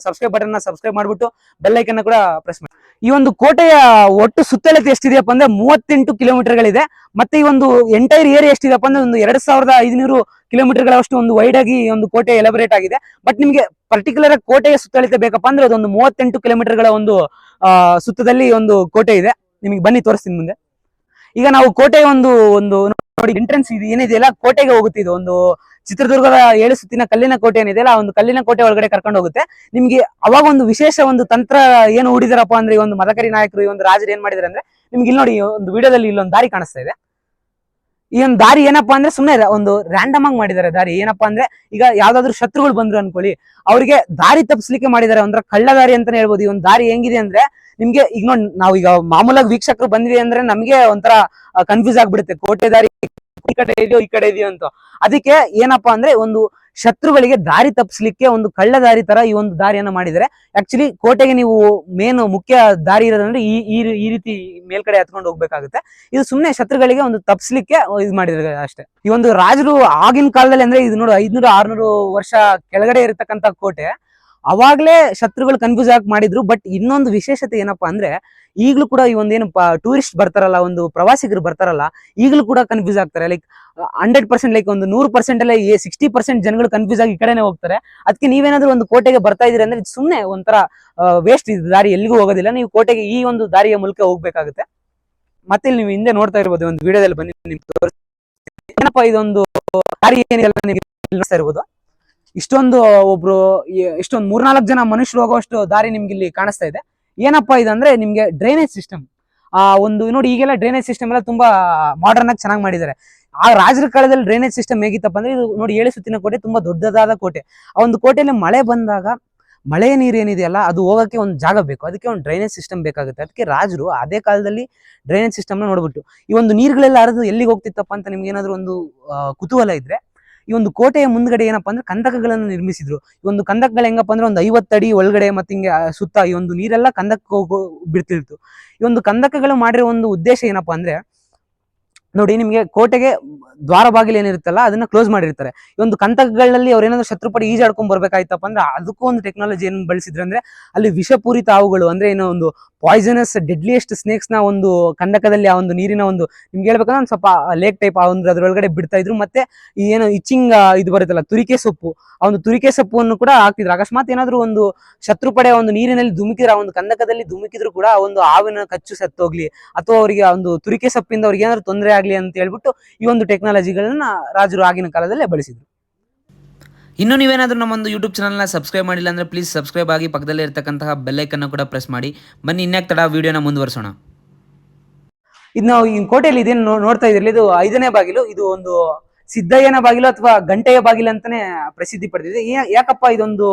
ಸಬ್ಸ್ಕ್ರೈಬ್ ಬಟನ್ ಸಬ್ಸ್ಕ್ರೈಬ್ ಮಾಡ್ಬಿಟ್ಟು ಬೆಲ್ಲೈಕನ್ನ ಕೂಡ ಪ್ರೆಸ್ ಮಾಡಿ. ಈ ಒಂದು ಕೋಟೆಯ ಒಟ್ಟು ಸುತ್ತಳತೆ ಎಷ್ಟಿದೆಯಪ್ಪ ಅಂದ್ರೆ ಮೂವತ್ತೆಂಟು ಕಿಲೋಮೀಟರ್ಗಳಿದೆ ಮತ್ತೆ ಈ ಒಂದು ಎಂಟೈರ್ ಏರಿಯಾ ಎಷ್ಟಿದೆಯಪ್ಪ ಅಂದ್ರೆ ಒಂದು ಎರಡ್ ಸಾವಿರದ ಐದುನೂರು ಕಿಲೋಮೀಟರ್ಗಳಷ್ಟು ಒಂದು ವೈಡ್ ಆಗಿ ಒಂದು ಕೋಟೆ ಎಲಬರೇಟ್ ಆಗಿದೆ. ಬಟ್ ನಿಮಗೆ ಪರ್ಟಿಕ್ಯುಲರ್ ಕೋಟೆಯ ಸುತ್ತಳಿತ ಬೇಕಪ್ಪ ಅಂದ್ರೆ ಅದೊಂದು ಮೂವತ್ತೆಂಟು ಕಿಲೋಮೀಟರ್ಗಳ ಒಂದು ಆ, ಸುತ್ತದಲ್ಲಿ ಒಂದು ಕೋಟೆ ಇದೆ. ನಿಮಗೆ ಬನ್ನಿ ತೋರಿಸ್ತೀನಿ ಮುಂದೆ. ಈಗ ನಾವು ಕೋಟೆಯ ಒಂದು ಒಂದು ನೋಡಿ ಎಂಟ್ರೆನ್ಸ್ ಇದು ಏನಿದೆಯಲ್ಲ ಕೋಟೆಗೆ ಹೋಗುತ್ತೆ ಇದು. ಒಂದು ಚಿತ್ರದುರ್ಗದ ಏಳು ಸುತ್ತಿನ ಕಲ್ಲಿನ ಕೋಟೆ ಏನಿದೆಯಲ್ಲ ಆ ಒಂದು ಕಲ್ಲಿನ ಕೋಟೆ ಒಳಗಡೆ ಕರ್ಕೊಂಡು ಹೋಗುತ್ತೆ. ನಿಮ್ಗೆ ಅವಾಗ ಒಂದು ವಿಶೇಷ ಒಂದು ತಂತ್ರ ಏನು ಹೂಡಿದಾರಪ್ಪ ಅಂದ್ರೆ ಈ ಒಂದು ಮದಕರಿ ನಾಯಕರು ಈ ಒಂದು ರಾಜರು ಏನ್ ಮಾಡಿದಾರೆ ಅಂದ್ರೆ ನಿಮ್ಗೆ ಇಲ್ಲಿ ನೋಡಿ ಒಂದು ವಿಡಿಯೋದಲ್ಲಿ ಇಲ್ಲೊಂದು ದಾರಿ ಕಾಣಿಸ್ತಾ ಇದೆ. ಈ ಒಂದು ದಾರಿ ಏನಪ್ಪಾ ಅಂದ್ರೆ ಸುಮ್ಮನೆ ಒಂದು ರ್ಯಾಂಡಮ್ ಆಗಿ ಮಾಡಿದ್ದಾರೆ ದಾರಿ. ಏನಪ್ಪಾ ಅಂದ್ರೆ ಈಗ ಯಾವ್ದಾದ್ರು ಶತ್ರುಗಳು ಬಂದ್ರು ಅನ್ಕೊಳ್ಳಿ. ಅವ್ರಿಗೆ ದಾರಿ ತಪ್ಪಿಸ್ಲಿಕ್ಕೆ ಮಾಡಿದ್ದಾರೆ ಅಂದ್ರೆ ಕಳ್ಳ ದಾರಿ ಅಂತಾನೆ ಹೇಳ್ಬೋದು. ಈ ಒಂದು ದಾರಿ ಹೆಂಗಿದೆ ಅಂದ್ರೆ ನಿಮ್ಗೆ ಈಗ ನೋಡಿ ನಾವು ಈಗ ಮಾಮೂಲಾಗಿ ವೀಕ್ಷಕರು ಬಂದ್ವಿ ಅಂದ್ರೆ ನಮ್ಗೆ ಒಂಥರ ಕನ್ಫ್ಯೂಸ್ ಆಗ್ಬಿಡುತ್ತೆ. ಕೋಟೆ ದಾರಿ, ಈ ಕಡೆ ಇದೆಯೋ, ಈ ಕಡೆ ಇದೆಯೋ ಅಂತ. ಅದಕ್ಕೆ ಏನಪ್ಪಾ ಅಂದ್ರೆ ಒಂದು ಶತ್ರುಗಳಿಗೆ ದಾರಿ ತಪ್ಪಿಸ್ಲಿಕ್ಕೆ ಒಂದು ಕಳ್ಳ ದಾರಿ ತರ ಈ ಒಂದು ದಾರಿಯನ್ನ ಮಾಡಿದರೆ ಆಕ್ಚುಲಿ ಕೋಟೆಗೆ ನೀವು ಮೇನ್ ಮುಖ್ಯ ದಾರಿ ಇರೋದಂದ್ರೆ ಈ ಈ ರೀತಿ ಮೇಲ್ಕಡೆ ಹತ್ಕೊಂಡು ಹೋಗ್ಬೇಕಾಗುತ್ತೆ. ಇದು ಸುಮ್ಮನೆ ಶತ್ರುಗಳಿಗೆ ಒಂದು ತಪ್ಪಿಸ್ಲಿಕ್ಕೆ ಇದು ಮಾಡಿದ್ರೆ ಅಷ್ಟೇ. ಈ ಒಂದು ರಾಜರು ಆಗಿನ ಕಾಲದಲ್ಲಿ ಅಂದ್ರೆ ಇದು ನೋಡು ಐದ್ನೂರು, ಆರ್ನೂರು ವರ್ಷ ಕೆಳಗಡೆ ಇರತಕ್ಕಂತ ಕೋಟೆ. ಅವಾಗ್ಲೇ ಶತ್ರುಗಳು ಕನ್ಫ್ಯೂಸ್ ಆಗಿ ಮಾಡಿದ್ರು ಬಟ್ ಇನ್ನೊಂದು ವಿಶೇಷತೆ ಏನಪ್ಪಾ ಅಂದ್ರೆ, ಈಗಲೂ ಕೂಡ ಈ ಒಂದೇನು ಟೂರಿಸ್ಟ್ ಬರ್ತಾರಲ್ಲ, ಒಂದು ಪ್ರವಾಸಿಗರು ಬರ್ತಾರಲ್ಲ, ಈಗಲೂ ಕೂಡ ಕನ್ಫ್ಯೂಸ್ ಆಗ್ತಾರೆ. ಲೈಕ್ ಹಂಡ್ರೆಡ್ ಪರ್ಸೆಂಟ್ ಲೈಕ್ ಒಂದು ನೂರು ಪರ್ಸೆಂಟ್ ಅಲ್ಲೇ ಸಿಕ್ಸ್ಟಿ ಪರ್ಸೆಂಟ್ ಜನಗಳು ಕನ್ಫ್ಯೂಸ್ ಆಗಿ ಈ ಕಡೆನೆ ಹೋಗ್ತಾರೆ. ಅದಕ್ಕೆ ನೀವೇನಾದ್ರೂ ಒಂದು ಕೋಟೆಗೆ ಬರ್ತಾ ಇದೀರಿ ಅಂದ್ರೆ ಸುಮ್ಮನೆ ಒಂಥರ ವೇಸ್ಟ್ ಇದು ದಾರಿ ಎಲ್ಲಿಗೂ ಹೋಗೋದಿಲ್ಲ. ನೀವು ಕೋಟೆಗೆ ಈ ಒಂದು ದಾರಿಯ ಮೂಲಕ ಹೋಗ್ಬೇಕಾಗುತ್ತೆ. ಮತ್ತೆ ಇಲ್ಲಿ ನೀವು ಹಿಂದೆ ನೋಡ್ತಾ ಇರ್ಬೋದು, ಒಂದು ವಿಡಿಯೋದಲ್ಲಿ ಬನ್ನಿ. ಏನಪ್ಪಾ ಇದೊಂದು ದಾರಿ ಏನಿಲ್ಲ ನೋಡ್ತಾ ಇರ್ಬೋದು. ಇಷ್ಟೊಂದು ಒಬ್ರು ಇಷ್ಟೊಂದು ಮೂರ್ನಾಲ್ಕು ಜನ ಮನುಷ್ಯರು ಹೋಗೋಷ್ಟು ದಾರಿ ನಿಮ್ಗೆ ಇಲ್ಲಿ ಕಾಣಿಸ್ತಾ ಇದೆ. ಏನಪ್ಪಾ ಇದಂದ್ರೆ ನಿಮ್ಗೆ ಡ್ರೈನೇಜ್ ಸಿಸ್ಟಮ್ ಆ, ಒಂದು ನೋಡಿ, ಈಗೆಲ್ಲ ಡ್ರೈನೇಜ್ ಸಿಸ್ಟಮ್ ಎಲ್ಲ ತುಂಬಾ ಮಾಡರ್ನ್ ಆಗಿ ಚೆನ್ನಾಗಿ ಮಾಡಿದ್ದಾರೆ. ಆ ರಾಜರ ಕಾಲದಲ್ಲಿ ಡ್ರೈನೇಜ್ ಸಿಸ್ಟಮ್ ಹೇಗಿತ್ತಪ್ಪ ಅಂದ್ರೆ ಇದು ನೋಡಿ, ಏಳು ಸುತ್ತಿನ ಕೋಟೆ ತುಂಬಾ ದೊಡ್ಡದಾದ ಕೋಟೆ. ಆ ಒಂದು ಕೋಟೆಯಲ್ಲಿ ಮಳೆ ಬಂದಾಗ ಮಳೆ ನೀರು ಏನಿದೆಯಲ್ಲ, ಅದು ಹೋಗಕ್ಕೆ ಒಂದು ಜಾಗ ಬೇಕು. ಅದಕ್ಕೆ ಒಂದು ಡ್ರೈನೇಜ್ ಸಿಸ್ಟಮ್ ಬೇಕಾಗುತ್ತೆ. ಅದಕ್ಕೆ ರಾಜರು ಅದೇ ಕಾಲದಲ್ಲಿ ಡ್ರೈನೇಜ್ ಸಿಸ್ಟಮ್ನ ನೋಡ್ಬಿಟ್ಟು ಈ ಒಂದು ನೀರುಗಳೆಲ್ಲ ಹರಿದು ಎಲ್ಲಿಗೆ ಹೋಗ್ತಿತ್ತಪ್ಪ ಅಂತ ನಿಮ್ಗೆ ಏನಾದ್ರು ಒಂದು ಕುತೂಹಲ ಇದ್ರೆ ಈ ಒಂದು ಕೋಟೆಯ ಮುಂದ್ಗಡೆ ಏನಪ್ಪಾ ಅಂದ್ರೆ ಕಂದಕಗಳನ್ನು ನಿರ್ಮಿಸಿದ್ರು. ಈ ಒಂದು ಕಂದಕಗಳು ಹೆಂಗಪ್ಪ ಅಂದ್ರೆ ಒಂದು ಐವತ್ತಡಿ ಒಳಗಡೆ ಮತ್ತೆ ಹಿಂಗೆ ಸುತ್ತ ಈ ಒಂದು ನೀರೆಲ್ಲ ಕಂದಕ್ಕೆ ಬಿಡ್ತಿರ್ತು ಈ ಒಂದು ಕಂದಕಗಳು ಮಾಡಿರೋ ಒಂದು ಉದ್ದೇಶ ಏನಪ್ಪಾ ಅಂದ್ರೆ ನೋಡಿ, ನಿಮಗೆ ಕೋಟೆಗೆ ದ್ವಾರ ಬಾಗಿಲು ಏನಿರುತ್ತಲ್ಲ, ಅದನ್ನ ಕ್ಲೋಸ್ ಮಾಡಿರ್ತಾರೆ. ಈ ಒಂದು ಕಂತಕಗಳಲ್ಲಿ ಅವ್ರು ಏನಾದ್ರು ಶತ್ರುಪಡೆ ಈಜಾಡ್ಕೊಂಡ್ ಬರ್ಬೇಕಾಯ್ತಪ್ಪ ಅಂದ್ರೆ ಅದಕ್ಕೂ ಒಂದು ಟೆಕ್ನಾಲಜಿ ಏನ್ ಬಳಸಿದ್ರು ಅಂದ್ರೆ ಅಲ್ಲಿ ವಿಷಪೂರಿತ ಹಾವುಗಳು ಅಂದ್ರೆ ಏನೋ ಒಂದು ಪಾಯ್ಸನಸ್ ಡೆಡ್ಲಿಯೆಸ್ಟ್ ಸ್ನೇಕ್ಸ್ನ ಒಂದು ಕಂದಕದಲ್ಲಿ ಆ ಒಂದು ನೀರಿನ ಒಂದು ನಿಮ್ಗೆ ಹೇಳ್ಬೇಕಂದ್ರೆ ಒಂದು ಸ್ವಲ್ಪ ಲೇಕ್ ಟೈಪ್ ಆ ಒಂದು ಅದ್ರೊಳಗಡೆ ಬಿಡ್ತಾ ಇದ್ರು. ಮತ್ತೆ ಈ ಏನು ಇಚ್ಚಿಂಗ್ ಇದು ಬರುತ್ತಲ್ಲ, ತುರಿಕೆ ಸೊಪ್ಪು. ಆ ಒಂದು ತುರಿಕೆ ಸೊಪ್ಪನ್ನು ಕೂಡ ಹಾಕ್ತಿದ್ರು. ಅಕಸ್ಮಾತ್ ಏನಾದ್ರು ಒಂದು ಶತ್ರುಪಡೆ ಒಂದು ನೀರಿನಲ್ಲಿ ಧುಮುಕಿದ್ರೆ, ಆ ಒಂದು ಕಂದಕದಲ್ಲಿ ಧುಮುಕಿದ್ರು ಕೂಡ ಆ ಒಂದು ಹಾವಿನ ಕಚ್ಚು ಸತ್ತೋಗ್ಲಿ. ಅಥವಾ ಅವರಿಗೆ ಒಂದು ತುರಿಕೆ ಸೊಪ್ಪಿಂದ ಅವ್ರಿಗೆ ಏನಾದ್ರು ತೊಂದರೆ ಆಗ್ಲಿ ಅಂತ ಹೇಳ್ಬಿಟ್ಟು ಈ ಒಂದು ಟೆಕ್ನಾಲಜಿಗಳನ್ನ ರಾಜರು ಆಗಿನ ಕಾಲದಲ್ಲೇ ಬಳಸಿದ್ರು. ಇನ್ನು ನೀವೇನಾದರೂ ನಮ್ಮೊಂದು ಯೂಟ್ಯೂಬ್ ಚಾನಲ್ನ ಸಬ್ಸ್ಕ್ರೈಬ್ ಮಾಡಿಲ್ಲ ಅಂದರೆ ಪ್ಲೀಸ್ ಸಬ್ಸ್ಕ್ರೈಬ್ ಆಗಿ ಪಕ್ಕದಲ್ಲೇ ಇರತಕ್ಕಂತಹ ಬೆಲ್ಲೈಕನ್ನು ಕೂಡ ಪ್ರೆಸ್ ಮಾಡಿ. ಬನ್ನಿ ಇನ್ಯಾಕ್ ತಡ ವಿಡಿಯೋನ ಮುಂದುವರಿಸೋಣ. ಇದು ನಾವು ಈ ಕೋಟೆಯಲ್ಲಿ ಇದೇನು ನೋಡ್ತಾ ಇದ್ರಲ್ಲ ಇದು ಐದನೇ ಬಾಗಿಲು ಇದು ಒಂದು ಸಿದ್ದಯ್ಯನ ಬಾಗಿಲು ಅಥವಾ ಗಂಟೆಯ ಬಾಗಿಲು ಅಂತಾನೆ ಪ್ರಸಿದ್ಧಿ ಪಡೆದಿದೆ. ಯಾಕಪ್ಪ ಇದೊಂದು